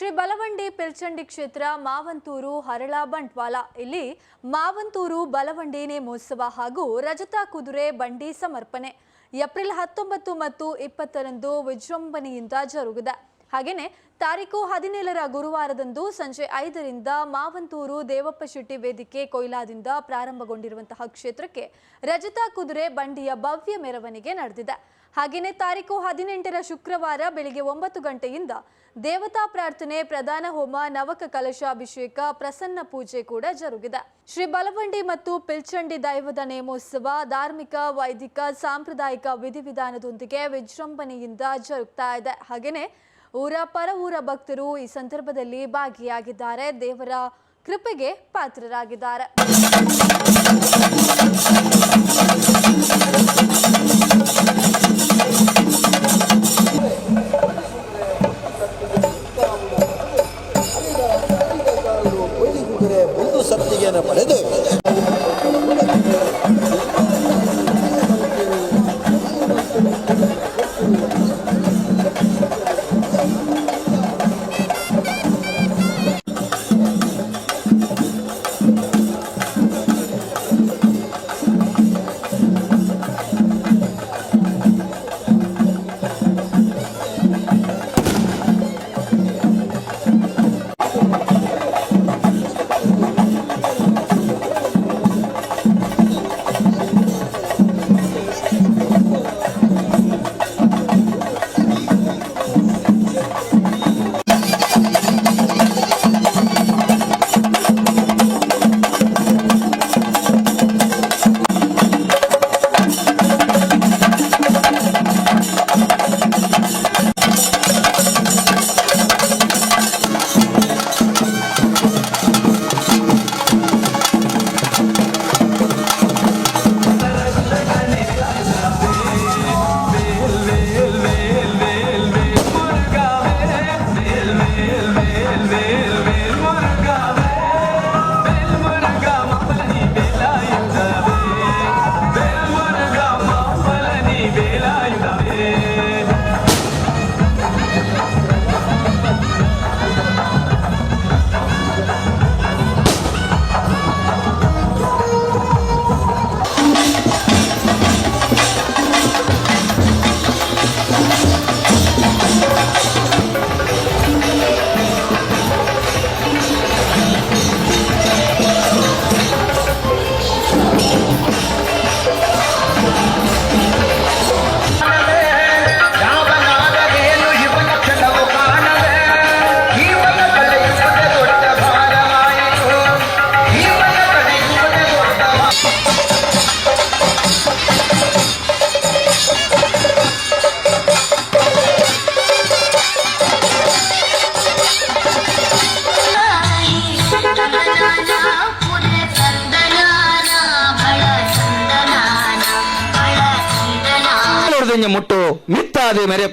ಶ್ರೀ ಬಲವಂಡಿ ಪಿಲ್ಚಂಡಿ ಕ್ಷೇತ್ರ ಮಾವಂತೂರು, ಹರಳ, ಬಂಟ್ವಾಳ. ಇಲ್ಲಿ ಮಾವಂತೂರು ಬಲವಂಡಿ ನೇಮೋತ್ಸವ ಹಾಗೂ ರಜತ ಕುದುರೆ ಬಂಡಿ ಸಮರ್ಪಣೆ. ಏಪ್ರಿಲ್ ಹತ್ತೊಂಬತ್ತು ಮತ್ತು ಇಪ್ಪತ್ತರಂದು ವಿಜೃಂಭಣೆಯಿಂದ ಜರುಗಿದೆ. ಹಾಗೆಯೇ ತಾರೀಕು ಹದಿನೇಳರ ಗುರುವಾರದಂದು ಸಂಜೆ ಐದರಿಂದ ಮಾವಂತೂರು ದೇವಪ್ಪ ಶೆಟ್ಟಿ ವೇದಿಕೆ ಕೊಯ್ಲಾದಿಂದ ಪ್ರಾರಂಭಗೊಂಡಿರುವಂತಹ ಕ್ಷೇತ್ರಕ್ಕೆ ರಜತ ಕುದುರೆ ಬಂಡಿಯ ಭವ್ಯ ಮೆರವಣಿಗೆ ನಡೆದಿದೆ. ಹಾಗೆಯೇ ತಾರೀಕು ಹದಿನೆಂಟರ ಶುಕ್ರವಾರ ಬೆಳಿಗ್ಗೆ ಒಂಬತ್ತು ಗಂಟೆಯಿಂದ ದೇವತಾ ಪ್ರಾರ್ಥನೆ, ಪ್ರಧಾನ ಹೋಮ, ನವಕ ಕಲಶಾಭಿಷೇಕ ಪ್ರಸನ್ನ ಪೂಜೆ ಕೂಡ ಜರುಗಿದೆ. ಶ್ರೀ ಬಲವಂಡಿ ಮತ್ತು ಪಿಲ್ಚಂಡಿ ದೈವದ ನೇಮೋತ್ಸವ, ಧಾರ್ಮಿಕ, ವೈದಿಕ, ಸಾಂಪ್ರದಾಯಿಕ ವಿಧಿವಿಧಾನದೊಂದಿಗೆ ವಿಜೃಂಭಣೆಯಿಂದ ಜರುಗ್ತಾ ಇದೆ. ಹಾಗೆಯೇ ಊರ ಪರ ಊರ ಭಕ್ತರು ಈ ಸಂದರ್ಭದಲ್ಲಿ ಭಾಗಿಯಾಗಿದ್ದಾರೆ. ದೇವರ ಕೃಪೆಗೆ ಪಾತ್ರರಾಗಿದ್ದಾರೆ.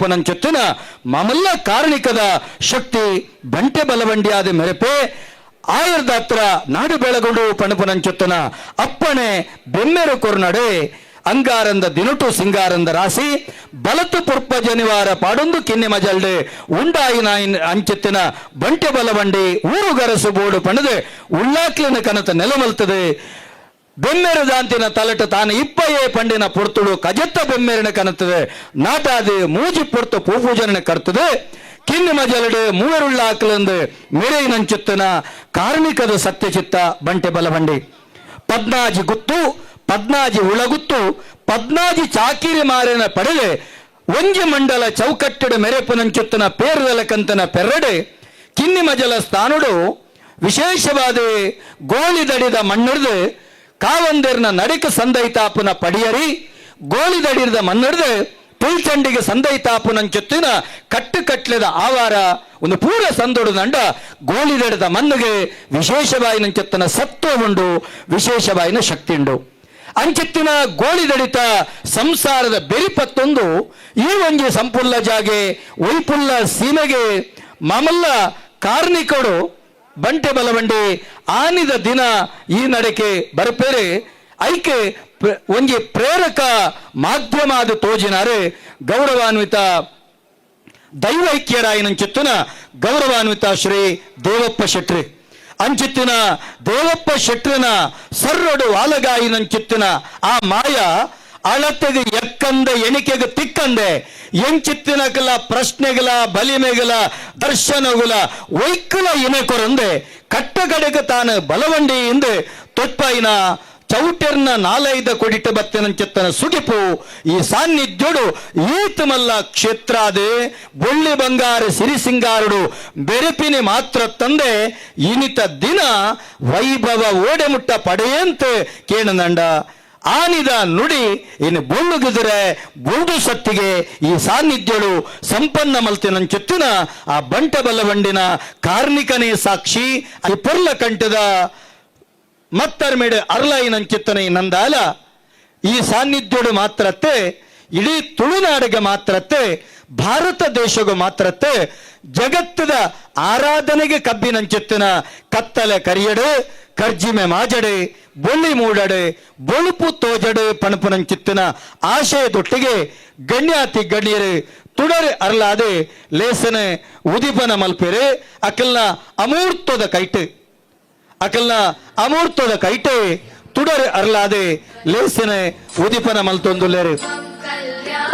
ಮೆರೆಪನಂಚೊತ್ತಿನ ಮಮಲ್ಲ ಕಾರಣಿಕದ ಶಕ್ತಿ ಬಂಟೆ ಬಲವಂಡಿಯಾದ ಮೆರೆಪೆ ಆಯುರ್ದ ಹತ್ರ ನಾಡು ಬೆಳಗೊಂಡು ಪಣಪನಂಚೊತ್ತನ ಅಪ್ಪಣೆ ಬೆಮ್ಮೆರು ಕೊರ್ನಡೆ ಅಂಗಾರಂದ ದಿನುಟು ಸಿಂಗಾರಂದ ರಾಸಿ ಬಲತು ಪುರ್ಪ ಜನಿವಾರ ಪಾಡೊಂದು ಕಿನ್ನೆ ಮಜಲ್ಡೆ ಉಂಡಾಯಿನ ಅಂಚೆತ್ತಿನ ಬಂಟೆ ಬಲವಂಡಿ ಊರು ಗರಸು ಬೋಡು ಪಣದೆ ಉಳ್ಳಾಕ್ಲಿನ ಕನತ ನೆಲಮಲ್ತದೆ ಬೆಮ್ಮೆರು ದಾಂತಿನ ತಲಟ ತಾನು ಇಪ್ಪಯೇ ಪಂಡಿನ ಪೊರ್ತುಡು ಕಜತ್ತ ಬೆಮ್ಮೆರಿನ ಕನತದೆ ನಾಟಾದಿ ಮೂಜಿ ಪೊರ್ತು ಪೂಪೂಜನೆ ಕರ್ತದೆ. ಕಿನ್ನಿ ಮಜಲಡೆ ಮೂವರುಳ್ಳ ಆಕಲಂದು ಮೆರೆ ನಂಚುತ್ತನ ಕಾರ್ಮಿಕದ ಸತ್ಯಚಿತ್ತ ಬಂಟೆ ಬಲವಂಡಿ. ಪದ್ನಾಜಿ ಗುತ್ತು, ಪದ್ನಾಜಿ ಉಳಗುತ್ತು, ಪದ್ನಾಜಿ ಚಾಕಿರಿ ಮಾರಿನ ಪಡೆದೆ. ಒಂಜಿ ಮಂಡಲ ಚೌಕಟ್ಟಡ ಮೆರೆಪುನಂಚುತ್ತನ ಪೇರದಲ ಕಂತನ ಪೆರಡೆ ಕಿನ್ನಿ ಮಜಲ ಸ್ಥಾನುಡು, ವಿಶೇಷವಾದ ಗೋಳಿದಡಿದ ಮಣ್ಣಿಡ್ದು. ಕಾವಂದೇರ್ನ ನಡಿಕ ಸಂದೈತಾಪುನ ಪಡಿಯರಿ ಪುಲ್ಚಂಡಿಗೆ ಸಂದೈ ಸಂದೈತಾಪುನಂಚುತ್ತಿನ ಕಟ್ಟು ಕಟ್ಲೆದ ಆವಾರ ಒಂದು ಪೂರ ಸಂದೊಡು ನಂಡ ಗೋಳಿದಡದ ಮನ್ನುಗೆ ವಿಶೇಷವಾಯಿನ ಚುತ್ತನ ಸತ್ವ ಉಂಡು ವಿಶೇಷವಾಯಿನ ಶಕ್ತಿ ಉಂಡು. ಗೋಳಿ ಗೋಳಿದಡಿತ ಸಂಸಾರದ ಬೆರಿಪತ್ತೊಂದು, ಈ ಒಂಜಿ ಸಂಪುಲ್ಲ ಜಾಗೆ ಒಯ್ಪುಲ್ಲ ಸೀಮೆಗೆ ಮಾಮಲ್ಲ ಕಾರ್ಮಿಕರು ಬಂಟೆ ಬಲವಂಡೆ ಆನಿದ ದಿನ ಈ ನಡಕೆ ಬರಪೇರೆ. ಐಕೆ ಒಂಜಿ ಪ್ರೇರಕ ಮಾಧ್ಯಮ ಅದು ತೋಜಿನಾರೆ ಗೌರವಾನ್ವಿತ ದೈವೈಕ್ಯರಾಯನಂಚಿತ್ತಿನ ಗೌರವಾನ್ವಿತ ಶ್ರೀ ದೇವಪ್ಪ ಶೆಟ್ರಿ. ಅಂಚಿತ್ತಿನ ದೇವಪ್ಪ ಶೆಟ್ರಿನ ಸರ್ರೊಡು ವಾಲಗಾಯಿನಂಚಿತ್ತಿನ ಆ ಮಾಯ ಅಳತೆಗೆ ಎಕ್ಕಂದೆ, ಎಣಿಕೆಗೆ ತಿಕ್ಕಂದೆ ಎಂಚಿತ್ತಿನಕಲ ಪ್ರಶ್ನೆಗಳ ಬಲಿಮೆಗಳ ದರ್ಶನಗಳ ವೈಕಲ ಇನೆ ಕೊರಂದೆ ಕಟ್ಟಗಡೆಗೆ ತಾನು ಎಂದು ತೊಟ್ಪಾಯಿನ ಚೌಟರ್ನ ನಾಲೈದ ಕೊಡಿಟ ಬತ್ತಿನಂಚಿತ್ತನ ಸುಗಿಪು ಈ ಸಾನ್ನಿಧ್ಯಡು ಈತ ಮಲ್ಲ ಕ್ಷೇತ್ರಾದೆ, ಬೊಳ್ಳಿ ಬಂಗಾರ ಸಿರಿ ಸಿಂಗಾರುಡು, ಬೆರೆಪಿನಿ ಮಾತ್ರ ತಂದೆ, ಇನಿತ ದಿನ ವೈಭವ ಓಡೆ ಮುಟ್ಟ ಪಡೆಯಂತೆ ಕೇಣನಂಡ. ಆನಿದ ನುಡಿ ಇನ್ನು ಬುಳ್ಳುಗಿದರೆ ಬೊಂಡು ಸತ್ತಿಗೆ ಈ ಸಾನ್ನಿಧ್ಯಳು ಸಂಪನ್ನ ಮಲ್ತಿನಂಚೆತ್ತಿನ ಆ ಬಂಟ ಬಲವಂಡಿನ ಕಾರ್ಮಿಕನೇ ಸಾಕ್ಷಿ ಅಲ್ಲಿ ಪೊರ್ಲ ಕಂಠದ ಮತ್ತರ್ಮೆಡೆ ಅರ್ಲಾಯಿನಂಚಿತ್ತನೆ ನಂದಾಲ. ಈ ಸಾನ್ನಿಧ್ಯಡು ಮಾತ್ರತ್ತೆ, ಇಡೀ ತುಳುನಾಡಿಗೆ ಮಾತ್ರತ್ತೆ, ಭಾರತ ದೇಶಗೂ ಮಾತ್ರತ್ತೆ, ಜಗತ್ತದ ಆರಾಧನೆಗೆ ಕಬ್ಬಿನಂಚಿತ್ತಿನ ಕತ್ತಲೆ ಕರಿಯಡೆ ಕರ್ಜಿಮೆ ಮಾಜಡೆ ಬೊಳ್ಳಿ ಮೂಡಡೆ, ಬೊಳುಪು ತೋಜಡೆ ಪಣಪುನಂಚಿತ್ತಿನ ಆಶಯದೊಟ್ಟಿಗೆ ಗಣ್ಯಾತಿ ಗಣ್ಯರು, ತುಡರೆ ಅರ್ಲಾದೆ, ಲೇಸನೆ ಉದಿಪನ ಮಲ್ಪೆರೆ, ಅಕಲ್ನ ಅಮೂರ್ತದ ಕೈಟೆ. ಅಕಲ್ನ ಅಮೂರ್ತದ ಕೈಟೆ, ತುಡರೆ ಅರ್ಲಾದೆ, ಲೇಸನೆ ಉದಿಪನ ಮಲ್ತೊಂದುಲ್ಲೆರು.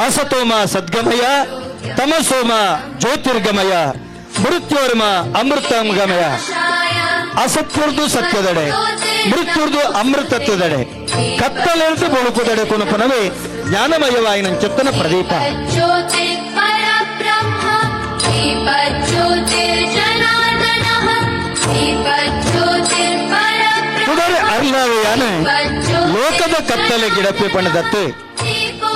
ಅಸತೋಮ ಸದ್ಗಮಯ, ತಮಸೋಮ ಜ್ಯೋತಿರ್ಗಮಯ, ಮೃತ್ಯೋರ್ಮ ಅಮೃತಂಗಮಯ. ಅಸತ್ಯರ್ದು ಸತ್ಯದಡೆ ಮೃತ್ಯುರ್ದು ಅಮೃತತ್ವದಡೆ ಕತ್ತಲೆಂದು ಬಳುಕುದಡೆ ಕುನಪನವೇ ಜ್ಞಾನಮಯವಾಯಿ ನನ್ನ ಚಿತ್ತನ ಪ್ರದೀಪ. ಕುದರೆ ಅರ್ಲಾವಯಾನೆ, ಲೋಕದ ಕತ್ತಲೆ ಗಿಡಪೆ ಪಣದತ್ತೆ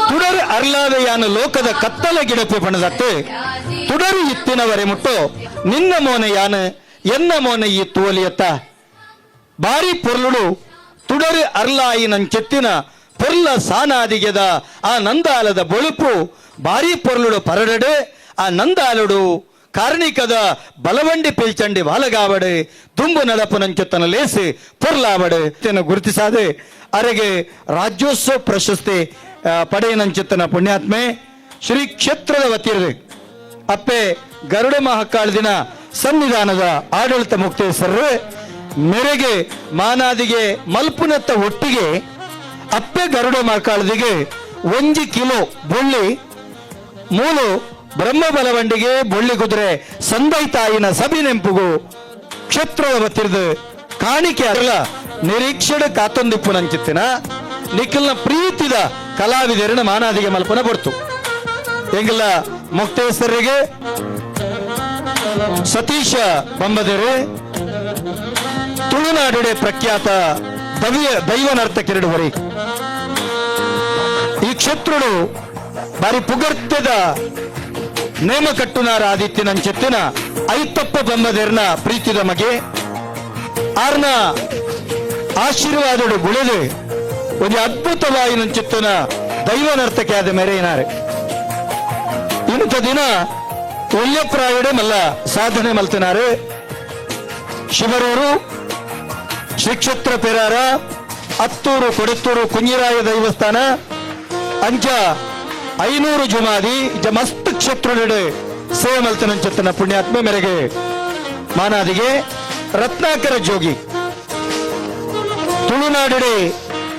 ತುಡರಿ ಅರ್ಲಾದೆಯಾನ ಲೋಕದ ಕತ್ತಲೆ ಗಿಡಪೆ ಪಣದತ್ತೆ ತುಡರಿ ಇತ್ತಿನವರೆ ಮುಟ್ಟು, ನಿನ್ನ ಮೋನೆ ಮೋನೆ ಈ ತೋಲಿಯತ್ತ? ಬಾರಿ ಪೊರ್ಲುಡು, ತುಡರು ಅರ್ಲಾಯಿನಂಚೆತ್ತಿನ ಪೊರ್ಲ ಸಾನಾದಿಗೆದ ಆ ನಂದಾಲದ ಬೊಳುಪು. ಬಾರಿ ಪೊರ್ಲುಡು ಪರಡಡೆ, ಆ ನಂದಾಲುಡು ಕಾರ್ಣಿಕದ ಬಲವಂಡಿ ಪಿಲ್ಚಂಡಿ ವಾಲಗಾವಡೆ ತುಂಬು ನಡಪು ನಂಚೆತ್ತನ ಲೇಸಿ ಪೊರ್ಲಾವಡೆ. ಗುರುತಿಸಾದೆ, ಅರೆಗೆ ರಾಜ್ಯೋತ್ಸವ ಪ್ರಶಸ್ತಿ ಪಡೆಯ ಪಡೆಯನಂಚೆತ್ತನ ಪುಣ್ಯಾತ್ಮೆ. ಶ್ರೀ ಕ್ಷೇತ್ರದ ವತಿಯರು ಅಪ್ಪೆ ಗರುಡ ಮಹಾಕಾಳ ದಿನ ಸನ್ನಿಧಾನದ ಆಡಳಿತ ಮುಕ್ತೇಶ್ವರರೇ ಮೆರೆಗೆ ಮಾನಾದಿಗೆ ಮಲ್ಪುನತ್ತ ಒಟ್ಟಿಗೆ ಅಪ್ಪೆ ಗರುಡ ಮಾಕಾಳದಿಗೆ ಒಂಜಿ ಕಿಲೋ ಬೊಳ್ಳಿ, ಮೂಲು ಬ್ರಹ್ಮ ಬಲವಂಡಿಗೆ ಬೊಳ್ಳಿ ಕುದುರೆ ಸಂದೈ ತಾಯಿನ ಸಭೆ ನೆಂಪುಗು ಕ್ಷೇತ್ರದ ವತಿರ್ದು ಕಾಣಿಕೆ ಅಲ್ಲ, ನಿರೀಕ್ಷೆಡ ಕಾತೊಂದಿಪ್ಪು ನಂಚಿತ್ತಿನ ನಿಖಿಲ್ನ ಪ್ರೀತಿದ ಕಲಾವಿದರಿನ ಮಾನಾದಿಗೆ ಮಲ್ಪನ ಬರ್ತು. ಎಂಗಿಲ್ಲ ಮುಕ್ತೇಶ್ವರಿಗೆ ಸತೀಶ ಬಂಬದೆರೆ. ತುಳುನಾಡುಡೆ ಪ್ರಖ್ಯಾತ ದವಿಯ ದೈವ ನರ್ತಕಿರಡುವರಿ ಈ ಕ್ಷತ್ರುಡು ಬಾರಿ ಪುಗರ್ತದ ನೇಮಕಟ್ಟುನಾರ ಕಟ್ಟುನಾರ ಆದಿತ್ಯನ ಚೆತ್ತಿನ ಐತಪ್ಪ ಬಂಬದೇರ್ನ ಪ್ರೀತಿದ ಮಗೆ. ಆರ್ನ ಆಶೀರ್ವಾದಡು ಗುಳೆದು ಒಂದು ಅದ್ಭುತವಾಗಿ ದೈವ ನರ್ತಕಿ ಆದ ಏನಾರೆ ಇಂಥ ದಿನ ಒಳ್ಳೆಪ್ರಾಯಡೆ ಮಲ್ಲ ಸಾಧನೆ ಮಲ್ತನಾರೆ. ಶಿವರೂರು ಶ್ರೀಕ್ಷೇತ್ರ ಪೆರಾರ, ಹತ್ತೂರು ಕೊಡತ್ತೂರು ಕುಂಜಿರಾಯ ದೈವಸ್ಥಾನ ಅಂಚ ಐನೂರು ಜುಮಾದಿ ಮಸ್ತ್ ಕ್ಷೇತ್ರಡೆ ಸೇವೆ ಮಲ್ತನಂಚತ್ತನ ಪುಣ್ಯಾತ್ಮೆ ಮೆರೆಗೆ ಮಾನಾದಿಗೆ ರತ್ನಾಕರ ಜೋಗಿ. ತುಳುನಾಡಿಡೆ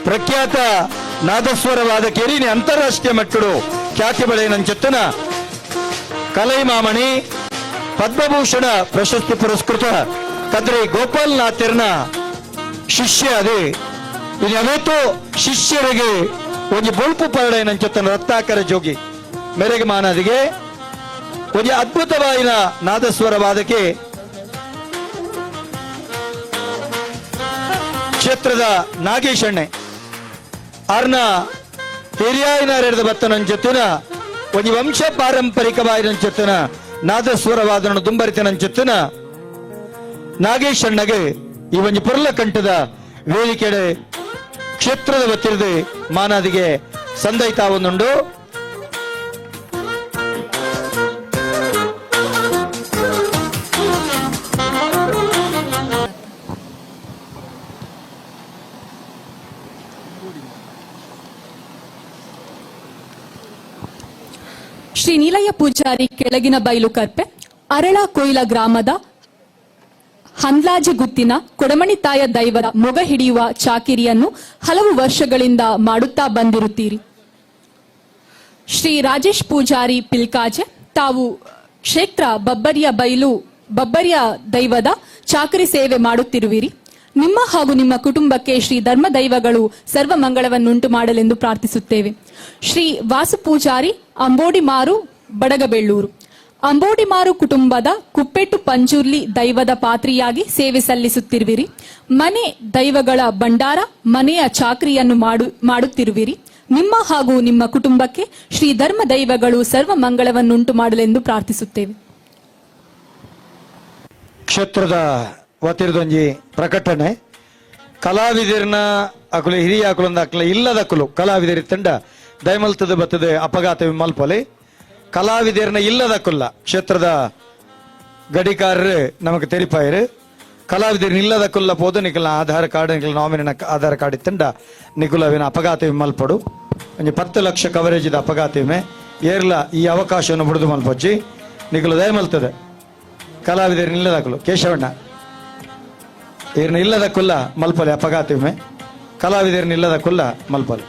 ಪ್ರಖ್ಯಾತ ನಾದಸ್ವರವಾದ ಕೇರಿನಿ ಅಂತಾರಾಷ್ಟ್ರೀಯ ಮಟ್ಟಡು ಖ್ಯಾತಿ ಬೆಳೆಯನಂಚತ್ತನ ಕಲೈಮಾಮಣಿ ಪದ್ಮಭೂಷಣ ಪ್ರಶಸ್ತಿ ಪುರಸ್ಕೃತ ಕದ್ರಿ ಗೋಪಾಲ್ ನಾಥರ್ನ ಶಿಷ್ಯ ಅದೇ. ಇದು ಯಾವತ್ತೂ ಶಿಷ್ಯರಿಗೆ ಒಂದು ಪರಡೆ ನಂಚತ್ತನ ರತ್ನಾಕರ ಜೋಗಿ. ಮೆರೆಗೆ ಮಾನದಿಗೆ ಒಂದು ಅದ್ಭುತವಾಯಿನ ನಾದಸ್ವರ ವಾದಕ್ಕೆ ಕ್ಷೇತ್ರದ ನಾಗೇಶಣ್ಣೆ ಆರ್ನ ಹಿರಿಯಾಯಿನ ಬತ್ತನ ಜೊತ್ತಿನ ಒಂದು ವಂಶ ಪಾರಂಪರಿಕವಾದ ಜೊತ್ತಿನ ನಾದಸ್ವರವಾದನ ದುಂಬರಿತನ ಜೊತ್ತಿನ ನಾಗೇಶಣ್ಣಗೆ ಈ ಒಂದು ಪುರ್ಲ ಕಂಠದ ವೇದಿಕೆಡೆ ಕ್ಷೇತ್ರದ ವತ್ತಿರದೆ ಮಾನಾದಿಗೆ ಸಂದೈತಾ ಶ್ರೀ ನೀಲಯ್ಯ ಪೂಜಾರಿ ಕೆಳಗಿನ ಬೈಲು ಕರ್ಪೆ ಅರಳ ಕೊಯ್ಲ ಗ್ರಾಮದ ಹಂದ್ಲಾಜೆ ಗುತ್ತಿನ ಕೊಡಮಣಿ ತಾಯ ದೈವದ ಮೊಗ ಹಿಡಿಯುವ ಚಾಕಿರಿಯನ್ನು ಹಲವು ವರ್ಷಗಳಿಂದ ಮಾಡುತ್ತಾ ಬಂದಿರುತ್ತೀರಿ. ಶ್ರೀ ರಾಜೇಶ್ ಪೂಜಾರಿ ಪಿಲ್ಕಾಜೆ, ತಾವು ಕ್ಷೇತ್ರ ಬಬ್ಬರಿಯ ಬೈಲು, ಬಬ್ಬರಿಯ ದೈವದ ಚಾಕರಿ ಸೇವೆ ಮಾಡುತ್ತಿರುವಿರಿ. ನಿಮ್ಮ ಹಾಗೂ ನಿಮ್ಮ ಕುಟುಂಬಕ್ಕೆ ಶ್ರೀ ಧರ್ಮ ದೈವಗಳು ಸರ್ವ ಮಂಗಳವನ್ನುಂಟು ಮಾಡಲೆಂದು ಪ್ರಾರ್ಥಿಸುತ್ತೇವೆ. ಶ್ರೀ ವಾಸು ಪೂಜಾರಿ ಅಂಬೋಡಿಮಾರು, ಬಡಗಬೆಳ್ಳೂರು. ಅಂಬೋಡಿಮಾರು ಕುಟುಂಬದ ಕುಪ್ಪೆಟ್ಟು ಪಂಜುರ್ಲಿ ದೈವದ ಪಾತ್ರಿಯಾಗಿ ಸೇವೆ ಸಲ್ಲಿಸುತ್ತಿರುವಿರಿ. ಮನೆ ದೈವಗಳ ಭಂಡಾರ, ಮನೆಯ ಚಾಕರಿಯನ್ನು ಮಾಡು, ಮಾಡುತ್ತಿರುವಿರಿ. ನಿಮ್ಮ ಹಾಗೂ ನಿಮ್ಮ ಕುಟುಂಬಕ್ಕೆ ಶ್ರೀ ಧರ್ಮ ದೈವಗಳು ಸರ್ವ ಮಂಗಳವನ್ನುಂಟು ಮಾಡಲೆಂದು ಪ್ರಾರ್ಥಿಸುತ್ತೇವೆ. ಕ್ಷೇತ್ರದ ವತಿರದೊಂಜಿ ಪ್ರಕಟಣೆ. ಕಲಾವಿದರನ್ನ ಅಕುಲು, ಹಿರಿಯ ಅಕುಲೊಂದು ಅಕ್ಲ, ಇಲ್ಲದ ಅಕುಲು, ಕಲಾವಿದರಿ ತಂಡ ದಯಮಲ್ತದ ಬತ್ತದ ಅಪಘಾತ ಮಲ್ಪಲಿ ಕಲಾವಿದರನ್ನ ಇಲ್ಲದ ಅಕುಲ್ಲ ಕ್ಷೇತ್ರದ ಗಡಿಕಾರರು ನಮಗೆ ತೆರಿಪಾಯರು. ಕಲಾವಿದರ್ ಇಲ್ಲದ ಕುಲ್ಲ ಪೋದು ನಿಖಲ ಆಧಾರ್ ಕಾರ್ಡ್ ನಿಖಲ ನಾಮಿನ ಆಧಾರ್ ಕಾರ್ಡ್ ಇತ್ತಂಡ ನಿಖುಲವಿನ ಅಪಘಾತ ಮಲ್ಪಡು ಒಂಜಿ ಪತ್ತು ಲಕ್ಷ ಕವರೇಜ್ ಇದ ಅಪಘಾತ ವಿಮೆ. ಏರ್ಲ ಈ ಅವಕಾಶವನ್ನು ಬಿಡುದು ಮಲ್ಪೊಜ್ಜಿ. ನಿಖಲು ದಯಮಲ್ತದೆ ಕಲಾವಿದರಿನ ಇಲ್ಲದ ಕುಲು ಕೇಶವಣ್ಣ. ಇವ್ರನ್ನ ಇಲ್ಲದ ಕುಲ್ಲ ಮಲ್ಪಲೆ, ಅಪಘಾತ ವಿಮೆ ಕಲಾವಿದರನ್ನ ಇಲ್ಲದ ಕುಲ್ಲ ಮಲ್ಪಲೆ.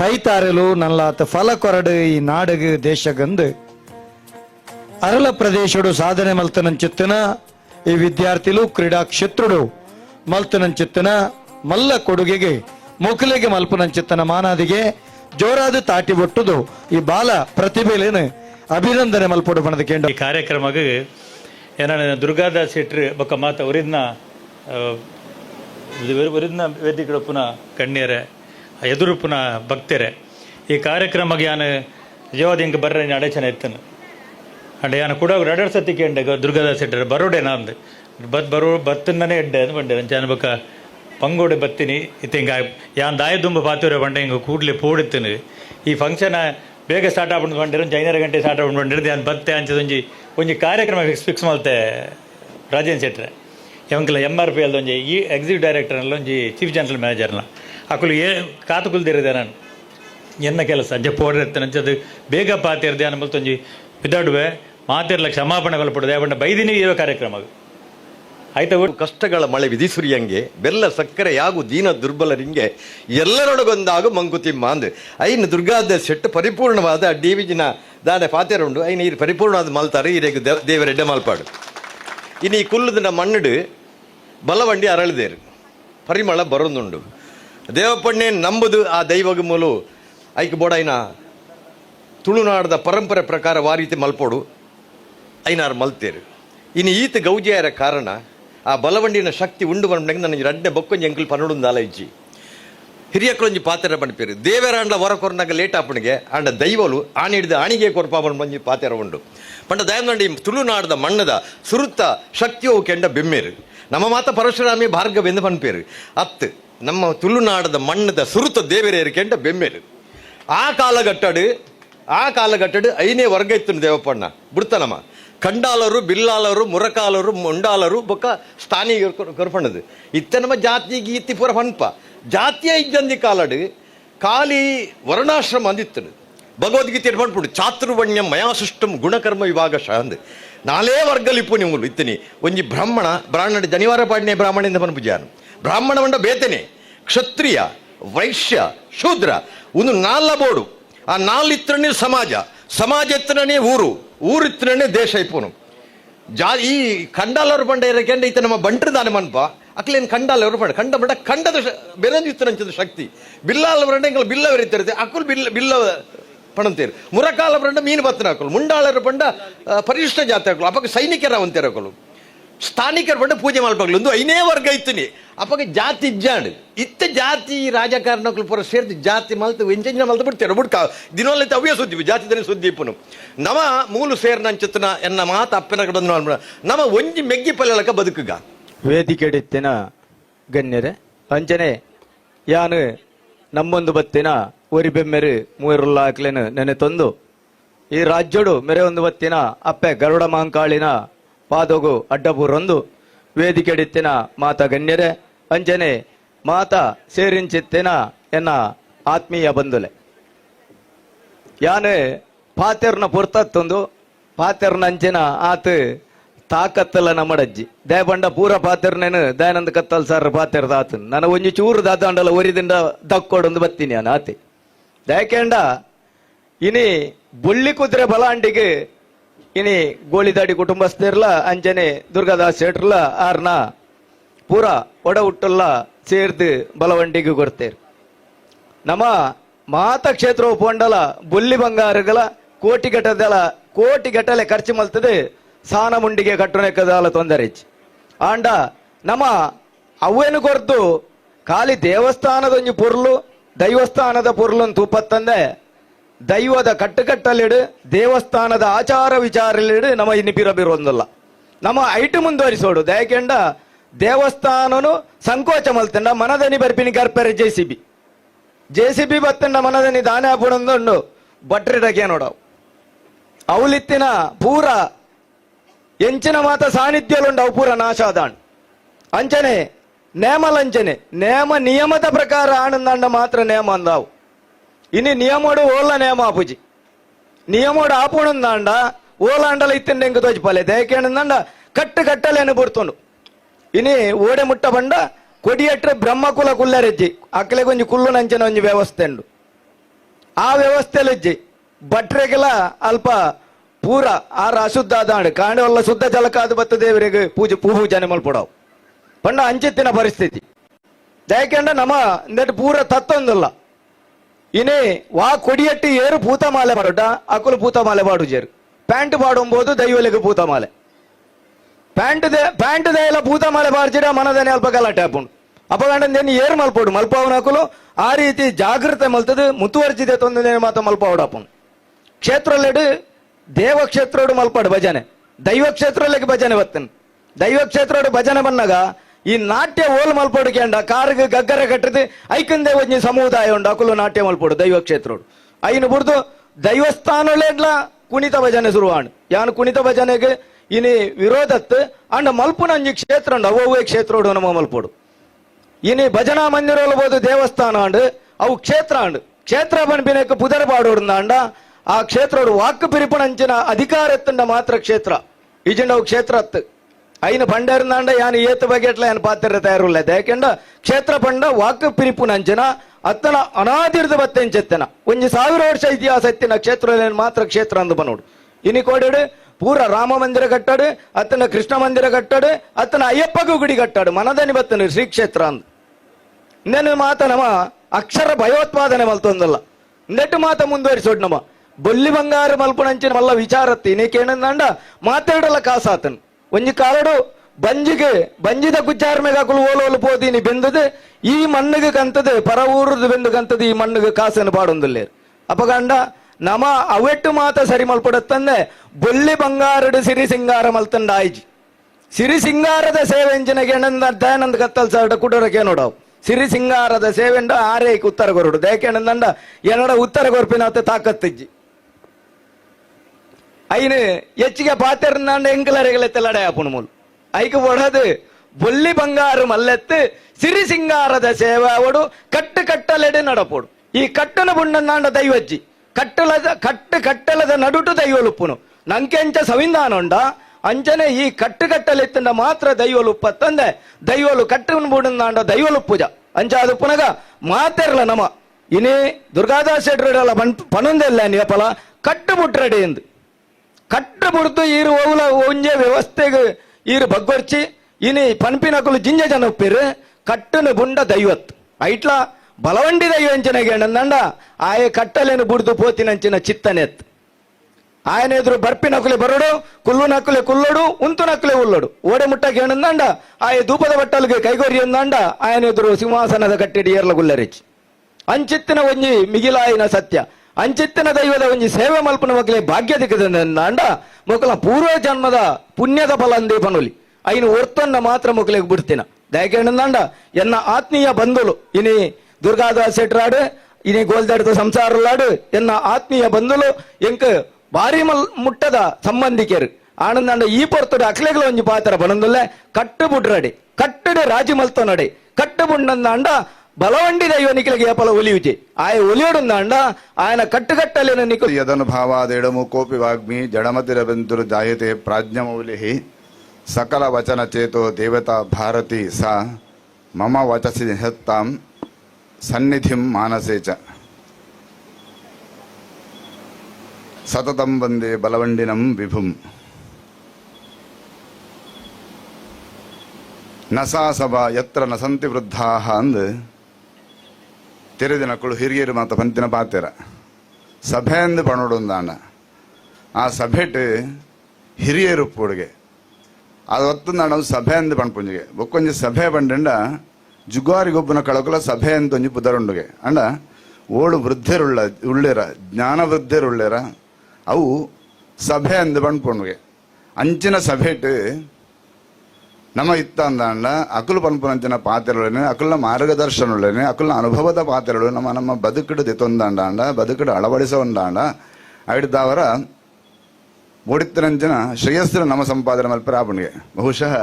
ದೈತಾರಲು ನಲ್ಲಾತ ಫಲ ಕೊರಡು ಈ ನಾಡಗು ದೇಶಗಂದು. ಅರಳ ಪ್ರದೇಶಡು ಸಾಧನೆ ಮಲ್ತನಂಚಿತ್ತನ, ಈ ವಿದ್ಯಾರ್ಥಿಲು ಕ್ರೀಡಾ ಕ್ಷೇತ್ರಡು ಮಲ್ತನಂಚಿತ್ತನ, ಮಲ್ಲ ಕೊಡುಗೆಗೆ, ಮೊಕಲಿಗೆ ಮಲ್ಪನಂಚಿತ್ತನ ಮಾನಾದಿಗೆ ಜೋರಾದ ತಾಟಿ ಒಟ್ಟುದು ಈ ಬಾಲ ಪ್ರತಿಭೆಲೇನು. ಅಭಿನಂದನೆ ಮಲ್ಪಡು ಬಣದ ಕೇಂದ್ರ. ಈ ಕಾರ್ಯಕ್ರಮಕ್ಕೆ ಏನಾದ್ರೆ ದುರ್ಗಾದಾಸ್ ಶೆಟ್ರ್ ಬೊಕ್ಕ ಮಾತ, ಅವರಿದ್ನ ಅವರಿದ್ನ ವೇದಿಕೆ ಪುನಃ ಕಣ್ಣೀರೆ ಎದುರು ಪುನಃ ಭಕ್ತರೆ. ಈ ಕಾರ್ಯಕ್ರಮಕ್ಕೆ ಯಾನು ಜೀವದ ಹಿಂಗೆ ಬರ್ರೆ ಅಡಚಣೆ ಇರ್ತಾನೆ ಅಂಡ್ ಯಾನು ಕೂಡ ಎರಡೆರಡು ಸತಿ ಕೇಂಡೆ ದುರ್ಗಾದಾಸ್ ಶೆಟ್ಟರ್ ಬರೋಡೆ ನಂದು ಬತ್ ಬರೋ, ಬತ್ತನ್ನೇ ಎಡ್ಡೆ ಅಂತ ಬಂಡೆ ಅಂಚ ಬೊಕ್ಕ ಪಂಗೋಡೆ ಬತ್ತೀನಿ ಇತ್ತು ಹಿಂಗೆ ಯಾನ್ ದಾಯ ದುಂಬ ಪಾತಿವ್ರೆ ಬಂಡೆ ಹಿಂಗೆ ಕೂಡಲೇ ಪೋಡಿತ್ತನು. ಈ ಫಂಕ್ಷನ್ ಬೇಗ ಸ್ಟಾರ್ಟ್ ಆಗ್ಬಿಟ್ಟು ಒಂದು ಐನೂರು ಗಂಟೆ ಸ್ಟಾರ್ಟ್ ಆಗ್ಬಿಟ್ಟು ಬಂದಿರೋದು ಯಾನ್ ಬತ್ತೆ ಅಂಚದ ಒಂಜಿ ಒಂಜಿ ಕಾರ್ಯಕ್ರಮ ಫಿಕ್ಸ್ ಫಿಕ್ಸ್ ಮಲ್ತೆ ರಾಜೇಂದ್ರ ಶೆಟ್ರೆ. ಇವಂಕಲ ಎಂ ಆರ್ ಪಿ ಅಲ್ದ ಒಂಜಿ, ಈ ಎಕ್ಸಿಕ್ಯೂಟಿವ್ ಡೈರೆಕ್ಟರ್ನಲ್ಲ ಒಂಜಿ ಚೀಫ್ ಜನರಲ್ ಮ್ಯಾನೇಜರ್ನ ಅಕ್ಕಲು ಏ, ಕಾತುಕುಲ್ದಿರದೆ ನಾನು. ಎನ್ನ ಕೆಲಸ ಅಜ್ಜ ಪೋಡಿರ್ತಾನೆ ಅಂಚದು ಬೇಗ ಪಾತಿರ್ದೆ ಅನ್ನ ಒಂಜಿ, ಬಿದ್ದಾಡುವೆ, ಮಾತಿರ್ಲ ಕ್ಷಮಾಪಣೆ ಕೊಲ್ಪಡುದು ಯಾವಣ್ಣ ಬೈದಿನಿ ಇರೋ ಕಾರ್ಯಕ್ರಮ ಅದು ಆಯ್ತಾ ಒಟ್ಟು ಕಷ್ಟಗಳ ಮಳೆ ವಿಧಿಸುರಿಯಂಗೆ ಬೆಲ್ಲ ಸಕ್ಕರೆ ಯಾಗು ದೀನ ದುರ್ಬಲರಿಂಗೆ ಎಲ್ಲರೊಡಗೊಂದಾಗು ಮಂಕುತಿಮ್ಮ ಅಂದ್ರೆ ಐನ್ ದುರ್ಗಾದ ಸೆಟ್ಟು ಪರಿಪೂರ್ಣವಾದ ಡಿ ವಿಜಿನ ದಾನೆ ಪಾತೆರ ಉಂಡು. ಐನ್ ಈ ಪರಿಪೂರ್ಣವಾದ ಮಲ್ತಾರೆ, ಈರೆಗ್ ದೇವರೆಡ್ಡೆ ಮಲ್ಪಾಡು. ಇನ್ನು ಈ ಕುಲ್ಲದ ಮಣ್ಣುಡು ಬಲವಂಡಿ ಅರಳಿದೇರು. ಪರಿಮಳ ಬರೊಂದುಂಡು. ದೇವಪ್ಪಣ್ಣೆ ನಂಬುದು ಆ ದೈವಗ ಮೂಲು. ಐಕ್ ಬೋಡ ಐನ ತುಳುನಾಡದ ಪರಂಪರೆ ಪ್ರಕಾರ ವಾರೀತಿ ಮಲ್ಪೋಡು. ಐನಾರು ಮಲ್ತೇರು. ಇನ್ನು ಈತ ಗೌಜಿಯರ ಕಾರಣ ಆ ಬಲವಂಡಿನ ಶಕ್ತಿ ಉಂಡು ಬಂದಾಗ ನನಗೆ ರಡ್ಡೆ ಬೊಕ್ಕೊಂಜಿ ಎಂಕಲ್ ಪನ್ನಡುಂದು ಆಲೈಜಿ ಹಿರಿಯಕ್ಳೊಂಜಿ ಪಾತೆರ ಬಣ್ಪೇರು ದೇವರಾಂಡ್ಲ ಹೊರ ಕೊರ್ನಾಗ ಲೇಟ್ ಆಪಣಿಗೆ ಆಂಡ ದೈವಲು ಆಣಿಡಿದ ಆಣಿಗೆ ಕೊರ್ಪ ಬಂಜಿ ಪಾತೆರ ಉಂಡು ಪಂಡ ದಯನಂಡಿ ತುಳುನಾಡದ ಮಣ್ಣದ ಸುರುತ್ತ ಶಕ್ತಿಯೋ ಕೆಂಡ ಬೆಮ್ಮೇರು ನಮ್ಮ ಮಾತ ಪರಶುರಾಮಿ ಭಾರ್ಗವೆಂದು ಪನ್ಪೇರು ಅತ್ತು ನಮ್ಮ ತುಳುನಾಡದ ಮಣ್ಣದ ಸುರುತ ದೇವರೇರು ಕೆಂಡ ಬೆಮ್ಮೇರು ಆ ಕಾಲಘಟ್ಟಡು ಆ ಕಾಲಘಟ್ಟಡು ಐನೇ ವರ್ಗ ಇತ್ತು ದೇವಪ್ಪಣ್ಣ ಬಿಡ್ತಾನಮ್ಮ ಕಂಡಾಲರು ಬಿಲ್ಲಾಲರು, ಮುರಕಾಲರು, ಮೊಂಡಾಲರು, ಬೊಕ್ಕ ಸ್ಥಾನಿ ಕರ್ಪಣದು ಇತ್ತ ನಮ್ಮ ಜಾತಿ ಗೀತಿ ಪುರ ಪನ್ಪ ಜಾತಿಯ ಇಜ್ಜಂದಿ ಕಾಲಡು, ಕಾಲಿ ವರ್ಣಾಶ್ರಮ ಅಂದಿತ್ತು ಭಗವದ್ಗೀತೆ ಪಂಪುಡು ಚಾತುರ್ವಣ್ಯಂ ಮಯಾ ಗುಣಕರ್ಮ ವಿಭಾಗ ಅಂದ್. ನಾಲೇ ವರ್ಗಲಿಪ್ಪು ನೀವು ಇತ್ತನಿ. ಒಂಜಿ ಬ್ರಾಹ್ಮಣ ಬ್ರಾಹ್ಮಣ ಜನಿವಾರ ಪಾಡಿನೇ ಬ್ರಾಹ್ಮಣಿಂದ ಪನ್ಪುಜಾನು ಬ್ರಾಹ್ಮಣ ಮಂಡ ಬೇತನೆ. ಕ್ಷತ್ರಿಯ, ವೈಶ್ಯ, ಶೂದ್ರ. ಒಂದು ನಾಲ್ಲ ಬೋಡು. ಆ ನಾಲ್ ಇತ್ರನೇ ಸಮಾಜ. ಸಮಾಜ ಇತ್ರನೇ ಊರು. ಇತ್ರನೇ ದೇಶ ಇಪ್ಪುನು. ಜಾ ಈ ಕಂಡಾಲವ್ರ ಬಂಡ ಇರಕೆಂಡ ಈತ ನಮ್ಮ ಬಂಟ್ರ ದಾನ ಮನ್ಪ. ಅಕ್ಲೇನ್ ಕಂಡಾಲ ಅವ್ರ ಬಂಡ. ಕಂಡ ಬಂಡ ಕಂಡದ ಬೆರೆಂದು ಇತ್ತರಂಚದ ಶಕ್ತಿ. ಬಿಲ್ಲಾಲ ಬರಂಡ ಎಂಕಲ್ ಬಿಲ್ಲ ಬೆರೀತಿರುತ್ತೆ ಅಕ್ಕುಲ್ ಬಿಲ್ಲ ಬಿಲ್ಲ ಪಣಂತೇರು. ಮುರಕಾಲ ಬರಂಡ ಮೀನು ಬತ್ತನ ಹಾಕಲು ಮುಂಡಾಳರ ಬಂಡ ಪರಿಶಿಷ್ಟ ಜಾತಿ ಹಾಕಲು ಅಪಕ ಸೈನಿಕರ ಅವಂತೇರ ಹಾಕಲು ಸ್ಥಾನಿಕರ ಬಂದು ಪೂಜೆ ಮಾಡ್ಬೇಕಲ್ಲ, ಒಂದು ಐನೇ ವರ್ಗ ಇತ್ತನಿ ಅಪ್ಪಾಗ ಜಾತಿ ಇಜ್ಜಾಡು ಇತ್ತ ಜಾತಿ ರಾಜಕಾರಣಗಳು ಪುರ ಸೇರ್ದು ಜಾತಿ ಮಲ್ತು, ವ್ಯಂಜನ ಮಲ್ತು ಬಿಡ್ತೇವೆ ಬಿಡ್ಕ ದಿನವಲ್ಲ ಅವ್ಯ ಸುದ್ದಿ ಜಾತಿ ಸುದ್ದಿ ಇಪ್ಪನು. ನಮ ಮೂಲು ಸೇರ್ನಂಚತನ ಎನ್ನ ಮಾತ ಅಪ್ಪನ ಬಂದು ನಮ ಒಂಜಿ ಮೆಗ್ಗಿ ಪಲ್ಲೆಲಕ ಬದುಕುಗ. ವೇದಿಕೆಡಿತ್ತಿನ ಗಣ್ಯರೇ ಅಂಚನೆ ಯಾನು ನಮ್ಮೊಂದು ಬತ್ತಿನ ಒರಿ ಬೆಮ್ಮೆರು ಮೂರುಲ್ಲ ಹಾಕ್ಲೇನು ನೆನೆ ತಂದು, ಈ ರಾಜ್ಯಡು ಮೆರೆ ಒಂದು ಬತ್ತಿನ ಅಪ್ಪೆ ಗರುಡ ಮಾಂಕಾಳಿನ ಪಾದೋಗು ಅಡ್ಡಪೂರೊಂದು ವೇದಿಕೆಡಿತ್ತಿನ ಮಾತ ಗಣ್ಯರೆ, ಅಂಜನೆ, ಮಾತ ಸೇರಿಂಚಿತ್ತಿನ ಎನ್ನ ಆತ್ಮೀಯ ಬಂಧುಲೆ. ಯಾನೆ, ಪಾತೆರ್ನ ಪುರ್ತತ್ತೊಂದು, ಪಾತೆರ್ನ ಅಂಚಿನ ಆತ ತಾಕತ್ತಲ್ಲ ನಮ್ಮಡಜ್ಜಿ. ದಯಬಂಡ ಪೂರ ಪಾತೆರ್ನೇನು, ದಯಾನಂದ ಕತ್ತಲ್ ಸರ್ ಪಾತೆರ್ದ ಆತ. ನನ್ನ ಒಂಜಿ ಚೂರು ದಾತಾಂಡಲ ಒರಿದಿಂದ ದಕ್ಕೊಡೊಂದು ಬತ್ತೀನಿ ನಾನು ಆತಿ ದಯಕೆಂಡ, ಇನಿ ಬುಳ್ಳಿ ಕುದುರೆ ಬಲಾಂಡಿಗೆ ಇನಿ ಗೋಲಿದಾಡಿ ಕುಟುಂಬಸ್ಥೆರ್ಲ, ಅಂಜನೆ ದುರ್ಗಾದಾಸ್ ಶೆಟ್ರಲ್ಲ ಆರ್ನ ಪೂರ ಒಡ ಹುಟ್ಟಲ್ಲ ಸೇರ್ದು ಬಲವಂಡಿಗೆ ಕೊಡ್ತೇರು ನಮ್ಮ ಮಾತ ಕ್ಷೇತ್ರ ಪೋಂಡಲ ಬುಲ್ಲಿ ಬಂಗಾರಗಳ ಕೋಟಿ ಗಟ್ಟದಲ ಕೋಟಿ ಗಟ್ಟಲೆ ಖರ್ಚು ಮಲ್ತದೆ, ಸಾನ ಮುಂಡಿಗೆ ಕಟ್ಟುನೆಕ್ಕದಾಲ ತೊಂದರೆ. ಆಂಡ ನಮ್ಮ ಅವೇನು ಕೊರ್ದು, ಖಾಲಿ ದೇವಸ್ಥಾನದೊಂದು ಪೊರ್ಲು, ದೈವಸ್ಥಾನದ ಪೊರ್ಲು ತೂಪತ್ತಂದೆ ದೈವದ ಕಟ್ಟುಕಟ್ಟಲಿಡು ದೇವಸ್ಥಾನದ ಆಚಾರ ವಿಚಾರಲಿಡು ನಮ್ಮ ಇನ್ನಿಪಿರ ಬಿರೊಂದಲ್ಲ ನಮ್ಮ ಐಟು ಮುಂದುವರಿಸೋಡು. ದಯಕೆಂಡ ದೇವಸ್ಥಾನನು ಸಂಕೋಚ ಮಲ್ತಂಡ, ಮನದನಿ ಬರ್ಪಿನಿ ಕರ್ಪೆರೆ J C B J C B ಬತ್ತಂಡ, ಮನದನಿ ದಾನೆ ಹಾಪುಣೊಂದು ಬಟ್ರಿಡಕ್ಕೆ ನೋಡವು. ಅವಲಿತ್ತಿನ ಪೂರ ಎಂಚಿನ ಮಾತ ಸಾನ್ನಿಧ್ಯಲುಂಡು, ಅವು ಪೂರ ನಾಶ ಆದಾಣ್. ಅಂಚನೆ ನೇಮ ಲಂಚನೆ, ನೇಮ ನಿಯಮದ ಪ್ರಕಾರ ಆನಂದಾಂಡ ಮಾತ್ರ ನೇಮ ಅಂದಾವು. ಇನಿ നിയമോട് ഓള ಆಪುಜಿ ನಿಯಮೋಡು ಆಪುಣಂದಾಂಡ ಓಲಾಂಡಲ ಇತ್ತಿಂಡ ಎಂಗ ತೋಜ್ಪಾಲೆ ದೇಕೇಣಂದಾಂಡ ಕಟ್ಟು ಕಟ್ಟಲೇನು ಬಿಡ್ತುಂಡು ಇನಿ ಓಡೆ ಮುಟ್ಟ ಬಂಡ ಕೊಡಿಯಟ್ರೆ ಬ್ರಹ್ಮಕುಲ ಕುಲ್ಲರೆಜ್ಜಿ ಕೊಂಚ ಕುಲ್ಲು ನಂಚನ ಒಂಜಿ ವ್ಯವಸ್ಥೆ ಉಂಡು ಆ ವ್ಯವಸ್ಥೆಲೆಜ್ಜಿ ಭಟ್ರೆಗೆಲ್ಲ ಅಲ್ಪ ಪೂರ ಆರ ಅಶುದ್ಧ ಆದಾಂಡು ಕಾಂಡೆ ಒಲ್ಲ ಶುದ್ಧ ಜಲಕಾದ ಬತ್ತ ದೇವರಿಗೆ ಪೂಜೆ ಪೂಜನೆ ಮಲ್ಪಡವು ಪಂಡ ಅಂಚಿತ್ತಿನ ಪರಿಸ್ಥಿತಿ ದಯಕೆಂಡ ನಮ ನೆಟ್ ಪೂರ ತತ್ತೊಂದಲ್ಲ ಇನಿ ವಾ ಕೊಡಿಯಟ್ಟಿ ಏರು ಪೂತಮಾಲೆ ಮಾಡೋಟ ಅಕುಲು ಪೂತಮಾಲೆ ಪಾಡು ಜೇರು. ಪ್ಯಾಂಟ್ ಪಾಡುಂಬೋದು ದೈವಲಿಗೆ ಪೂತಮಾಲೆ ಪ್ಯಾಂಟ್ ದೇ, ಪ್ಯಾಂಟ್ ದೇಲ ಪೂತಮಾಲೆ ಬಾರ್ಜಿರ ಮನದನೆ ಅಲ್ಪ ಗಲಾಟೆ ಹಾಪುಂಡು. ಅಪಗಂಡ ನೀನು ಏರು ಮಲ್ಪೋಡು, ಮಲ್ಪವನ ಹಾಕಲು ಆ ರೀತಿ ಜಾಗೃತೆ ಮಲ್ತದು, ಮುತುವರ್ಜಿದೆ ತೊಂದರೆ ಮಾತ ಮಲ್ಪವಡು ಕ್ಷೇತ್ರಲೆಡು ದೇವ ಕ್ಷೇತ್ರೋಡು ಮಲ್ಪಾಡು ಭಜನೆ. ದೈವ ಕ್ಷೇತ್ರಕ್ಕೆ ಭಜನೆ ಬತ್ತನ್. ದೈವ ಕ್ಷೇತ್ರೋಡು ಭಜನೆ ಬಂದಾಗ ಈ ನಾಟ್ಯ ಓಲ್ ಮಲ್ಪೋಡು ಕೇಂಡ ಕಾರ್ಗೆ ಗಗ್ಗರ ಕಟ್ಟದೆ ಐಕಂದೇ ಒಂಜಿ ಸಮುದಾಯ ಉಂಡು ಅಕುಲು ನಾಟ್ಯ ಮಲ್ಪೋಡು, ದೈವ ಕ್ಷೇತ್ರೋಡು. ಐನು ಬುಡ್ದು ದೈವಸ್ಥಾನ ಕುಣಿತ ಭಜನೆ ಶುರುವಾಣ ಯಾನು ಕುಣಿತ ಭಜನೆಗೆ ಇನಿ ವಿರೋಧತ್, ಅಂಡ ಮಲ್ಪುನ ಅಂಜಿ ಕ್ಷೇತ್ರ ಉಂಡು ಅವೇ ಕ್ಷೇತ್ರೋಡು ನಮ್ಮ ಮಲ್ಪೋಡು. ಇನಿ ಭಜನಾ ಮಂದಿರ ಬೋದು ದೇವಸ್ಥಾನ ಅಂಡು, ಅವು ಕ್ಷೇತ್ರ ಅಂಡು. ಕ್ಷೇತ್ರ ಪನ್ಪಿನಕ್ಕೆ ಪುದರ್ ಅಂಡ, ಆ ಕ್ಷೇತ್ರೋಡು ವಾಕ್ ಪಿರಿಪುಣಂಚಿನ ಅಧಿಕಾರ ಎತ್ತಂಡ ಮಾತ್ರ ಕ್ಷೇತ್ರ. ಇಜಂಡ ಅವು ಕ್ಷೇತ್ರ ಅತ್ತು ಐನ ಪಂಡರ್ನಾಂಡ ಯಾನ ಏತ ಬಗೆಟ್ಲ ಯಾನ ಪಾತ್ರ ತಯಾರುಲ್ಲ. ಯಾಕೆಂಡ ಕ್ಷೇತ್ರ ಪಂಡ ವಾಕ್ ನಂಜನ ಅತ್ತನ ಅನಾದಿರ್ದ ಬತ್ತೆಂಚೆತ್ತನ ಒಂಜಿ ಸಾವಿರ ವರ್ಷ ಇತಿಹಾಸ ಎತ್ತಿನ ಕ್ಷೇತ್ರ ಮಾತ್ರ ಕ್ಷೇತ್ರ ಅಂದು ಬನೋಡು. ಇನಿ ಕೋಡಿಡು, ಪೂರ ರಾಮ ಮಂದಿರ ಕಟ್ಟಾಡು ಅತ್ತನ ಕೃಷ್ಣ ಮಂದಿರ ಕಟ್ಟಾಡು ಅತ್ತನ ಅಯ್ಯಪ್ಪಗೂ ಗುಡಿ ಕಟ್ಟಾಡು ಮನದನಿ ಬತ್ತನ ಶ್ರೀ ಕ್ಷೇತ್ರ ಅಂದ್. ಇನ್ನೇನು ಮಾತ ನಮ್ಮ ಅಕ್ಷರ ಭಯೋತ್ಪಾದನೆ ಮಲ್ತೊಂದಲ್ಲ. ನೆಟ್ಟು ಮಾತ ಮುಂದುವರಿಸೋಡ್ ನಮ್ಮ ಬೊಲ್ಲಿ ಬಂಗಾರ ಮಲ್ಪುಣಂಚಿನ ಮಲ್ಲ ವಿಚಾರತ್ತಿ. ನೀಕೇನಂದ ಮಾತಾಡಲ್ಲ ಕಾಸಾತನ್. ಒಂಜಿ ಬಂಜಿಗೆ, ಬಂಜಿದ ಗುಜ್ಜಾರ ಮೇಗಾಕುಲು ಓಲೋಲು ಪೋದೀನಿ ಬೆಂದದೆ, ಈ ಮಣ್ಣಿಗೆ ಕಂತದೆ ಪರ ಊರದು ಬೆಂದು ಕಂತದೆ ಈ ಮಣ್ಣಿಗೆ ಕಾಸನ್ನು ಪಾಡೊಂದಿಲ್ಲೇರು. ಅಪಗಂಡ, ನಮ ಅವೆಟ್ಟು ಮಾತ ಸರಿ ಮಲ್ಪಡತ್ತಂದೆ, ಬೊಲ್ಲಿ ಬಂಗಾರಡು ಸಿರಿ ಸಿಂಗಾರ ಮಲ್ತಂಡ ಆಯ್ಜಿ. ಸಿರಿ ಸಿಂಗಾರದ ಸೇವೆ ಎಂಜಿನಗೆ ದಯಾನಂದ ಕತ್ತಲ್ ಸರ್ಡ ಕುಡರಕ್ಕೆ ನೋಡವು. ಸಿರಿ ಸಿಂಗಾರದ ಸೇವೆಂಡ ಆರೇಕ್ ಉತ್ತರ ಕೊರಡು. ದಯಕೆಂಡ ಎನ್ನಡ ಉತ್ತರ ಕೊರ್ಪಿನ ತಾಕತ್ತಿಜ್ಜಿ. ಐನು ಹೆಚ್ಚಿಗೆ ಆಪುಣು ಮೂಲು. ಐಕು ಒಡದು ಬೊಲ್ಲಿ ಬಂಗಾರು ಮಲ್ಲೆತ್ತು ಸಿರಿ ಸಿಂಗಾರದ ಸೇವೆ ಅವಡು ಕಟ್ಟು ಕಟ್ಟಲೆಡೆ ನಡಪೋಡು ಈ ಕಟ್ಟನ ಬುಣ್ಣನಾಂಡ ದೈವಜ್ಜಿ. ಕಟ್ಟಲದ ಕಟ್ಟು ಕಟ್ಟಲದ ನಡುಟು ದೈವಲುಪ್ಪುನು ನಂಕೆಂಚ ಸಂವಿಧಾನ ಅಂಚನೆ ಈ ಕಟ್ಟು ಕಟ್ಟಲೆತ್ತಂಡ ಮಾತ್ರ ದೈವಲುಪ್ಪತ್ತಂದೆ ದೈವಲು ಕಟ್ಟುನ್ ಬುಡನಾಂಡ ದೈವಲುಪ್ಪುಜ ಅಂಚಾದ ಪುನಗ ಮಾತೆರ್ಲ ನಮ. ಇನಿ ದುರ್ಗಾದಾಸ್ ಶೆಟ್ರಡಲ ಪನ್ ಪನೊಂದೆಲ್ಲ ನೇಪಲ ಕಟ್ಟು ಮುಟ್ರಡೆ ಎಂದು ಕಟ್ಟ ಬಿಡ್ತು ಇರು ಹೋಗಲ ಒಂಜೆ ವ್ಯವಸ್ಥೆ ಇರು ಬಗ್ಗೊರ್ಚಿ ಇನಿ ಪಂಪಿನ ಕುಲು ಜಿಂಜೆ ಜನ ಉಪ್ಪಿರು ಕಟ್ಟನ ಬುಂಡ ದೈವತ್. ಐಟ್ಲ ಬಲವಂಡಿ ದೈವ ಅಂಚನೆಗೆ ನಂದ ಆಯ ಕಟ್ಟಲೇನು ಪೋತಿನಂಚಿನ ಚಿತ್ತನೆತ್ ಅಂಚಿನ ಚಿತ್ತನೆ ಆಯನ ಎದುರು ಬರ್ಪಿ ನಕುಲೆ ಬರಡು ಕುಲ್ಲು ನಕುಲೆ ಕುಲ್ಲೋಡು ಉಂತು ನಕಲೆ ಉಲ್ಲೋಡು. ಓಡೆ ಮುಟ್ಟಕ್ಕೆ ಹೇಳಂದಾಂಡ ಆಯ ಧೂಪದ ಬಟ್ಟಲ್ಗೆ ಕೈಗೋರಿ ಎಂದಾಂಡ ಎದುರು ಸಿಂಹಾಸನದ ಕಟ್ಟಿಡಿ ಏರ್ಲ ಗುಲ್ಲರಿಚ್. ಅಂಚಿತ್ತಿನ ಒಂಜಿ ಮಿಗಿಲಾಯಿನ ಸತ್ಯ. ಅಂಚಿತ್ತಿನ ದೈವದ ಒಂಜಿ ಸೇವೆ ಮಲ್ಪನ ಮಕ್ಕಳೇ ಭಾಗ್ಯ ದಿಕ್ಕದಂಡ ಮೊಕಲ ಪೂರ್ವ ಜನ್ಮದ ಪುಣ್ಯದ ಫಲ ಅಂದೇ ಪನುಲಿ. ಐನು ಒರ್ತನ್ನ ಮಾತ್ರ ಮೊಕಲಿಗೆ ಬಿಡ್ತೀನ. ದಯಕೇಣಂದಂಡ ಎನ್ನ ಆತ್ಮೀಯ ಬಂಧುಲು, ಇನಿ ದುರ್ಗಾದಾಸ್ ಶೆಟ್ರಾಡು, ಇನಿ ಗೋಲ್ದಾಡ್ದ ಸಂಸಾರಲಾಡು ಎನ್ನ ಆತ್ಮೀಯ ಬಂಧುಲು ಎಂಕ್ ಭಾರಿ ಮಲ್ ಮುಟ್ಟದ ಸಂಬಂಧಿಕರು. ಆನಂದಂಡ ಈ ಪೊರ್ತುಡು ಅಕ್ಲೆಗಳ ಒಂಜಿ ಪಾತ್ರ ಬನಂದುಲ್ಲೆ ಕಟ್ಟು ಬುಡ್ರಡಿ ಕಟ್ಟಡೆ ರಾಜಿ ಮಲ್ತನಡಿ ಕಟ್ಟು ಬುಂಡಂದ ಬಲವಂಡಿ ದೈವನಿಕಲಿಗೆ ಏಪಲ ಒಲಿಯುಚೆ ಆಯ ಒಲಿಯೋಡುಂದಾಂಡ ఆయన ಕಟ್ಟುಕಟ್ಟಲೇನ ನಿಕ್ಕು ಯದನುಭಾವಾದೇಡಮು ಕೋಪಿ ವಾಗ್ಮಿ ಜಡಮತಿರಬೆಂತುರು ಜಾಯತೆ ಪ್ರಾಜ್ಞಮೌಲಿ ಸಕಲ ವಚನ ಚೇತೋ ದೇವತಾ ಭಾರತಿ ಸಾ ಮಮ ವಚಸಿ ನಿಹತ್ತಾಂ ಸನ್ನಿಧಿಂ ಮಾನಸೇ ಚ ಸತತಂ ವಂದೇ ಬಲವಂಡಿನಂ ವಿಭುಂ ನಸಾ ಸಭಾ ಯತ್ರ ನಸಂತಿ ವೃದ್ಧಾಹ ಅಂದ್ ತೆರೆದಿನಕ್ಕಳು ಹಿರಿಯರು ಮಾತ ಪಂತಿನ ಪಾತೆರ. ಸಭೆಂದು ಪಣೋಡೊಂದಾಂಡ ಆ ಸಭೆಟ್ ಹಿರಿಯರು ಪೋಡಿಗೆ ಅದು ಹೊತ್ತು ನಾವು ಸಭೆ ಎಂದು ಪಣ್ಪುಂಜಿಗೆ ಬೊಕ್ಕೊಂಜಿ ಸಭೆ ಬಂಡ ಜುಗಾರಿಗೊಬ್ಬನ ಕಳಕಲ ಸಭೆ ಎಂದು ಒಂಜಿ ಪುದರುಂಡುಗೆ ಅಂಡ ಓಳು ವೃದ್ಧರುಳ್ಳ, ಉಳ್ಳೇರ, ಜ್ಞಾನ ವೃದ್ಧರುಳ್ಳೇರ ಅವು ಸಭೆ ಎಂದು ಪಣ್ಪುಂಡುಗೆ ಅಂಚಿನ ಸಭೆಟ್ ನಮ್ಮ ಇತ್ತ ಅಂದಾಂಡ ಅಕುಲು ಪನ್ಪುನಂಚಿನ ಪಾತ್ರೆಗಳೇನೆ ಅಕುಲ್ನ ಮಾರ್ಗದರ್ಶನಗಳೇನೆ ಅಕುಲ್ನ ಅನುಭವದ ಪಾತ್ರೆಗಳು ನಮ್ಮ ನಮ್ಮ ಬದುಕಿಡು ದಿತ್ತೊಂದಾಂಡ ಬದುಕಿಡು ಅಳವಡಿಸೊಂದಾಂಡ ಆಡಿದ್ದಾವರ ಓಡಿತ್ತರಂಜನ ಶ್ರೇಯಸ್ಸಿನ ನಮ್ಮ ಸಂಪಾದನೆ ಮಲ್ಪರ ಆಪಣಿಗೆ ಬಹುಶಃ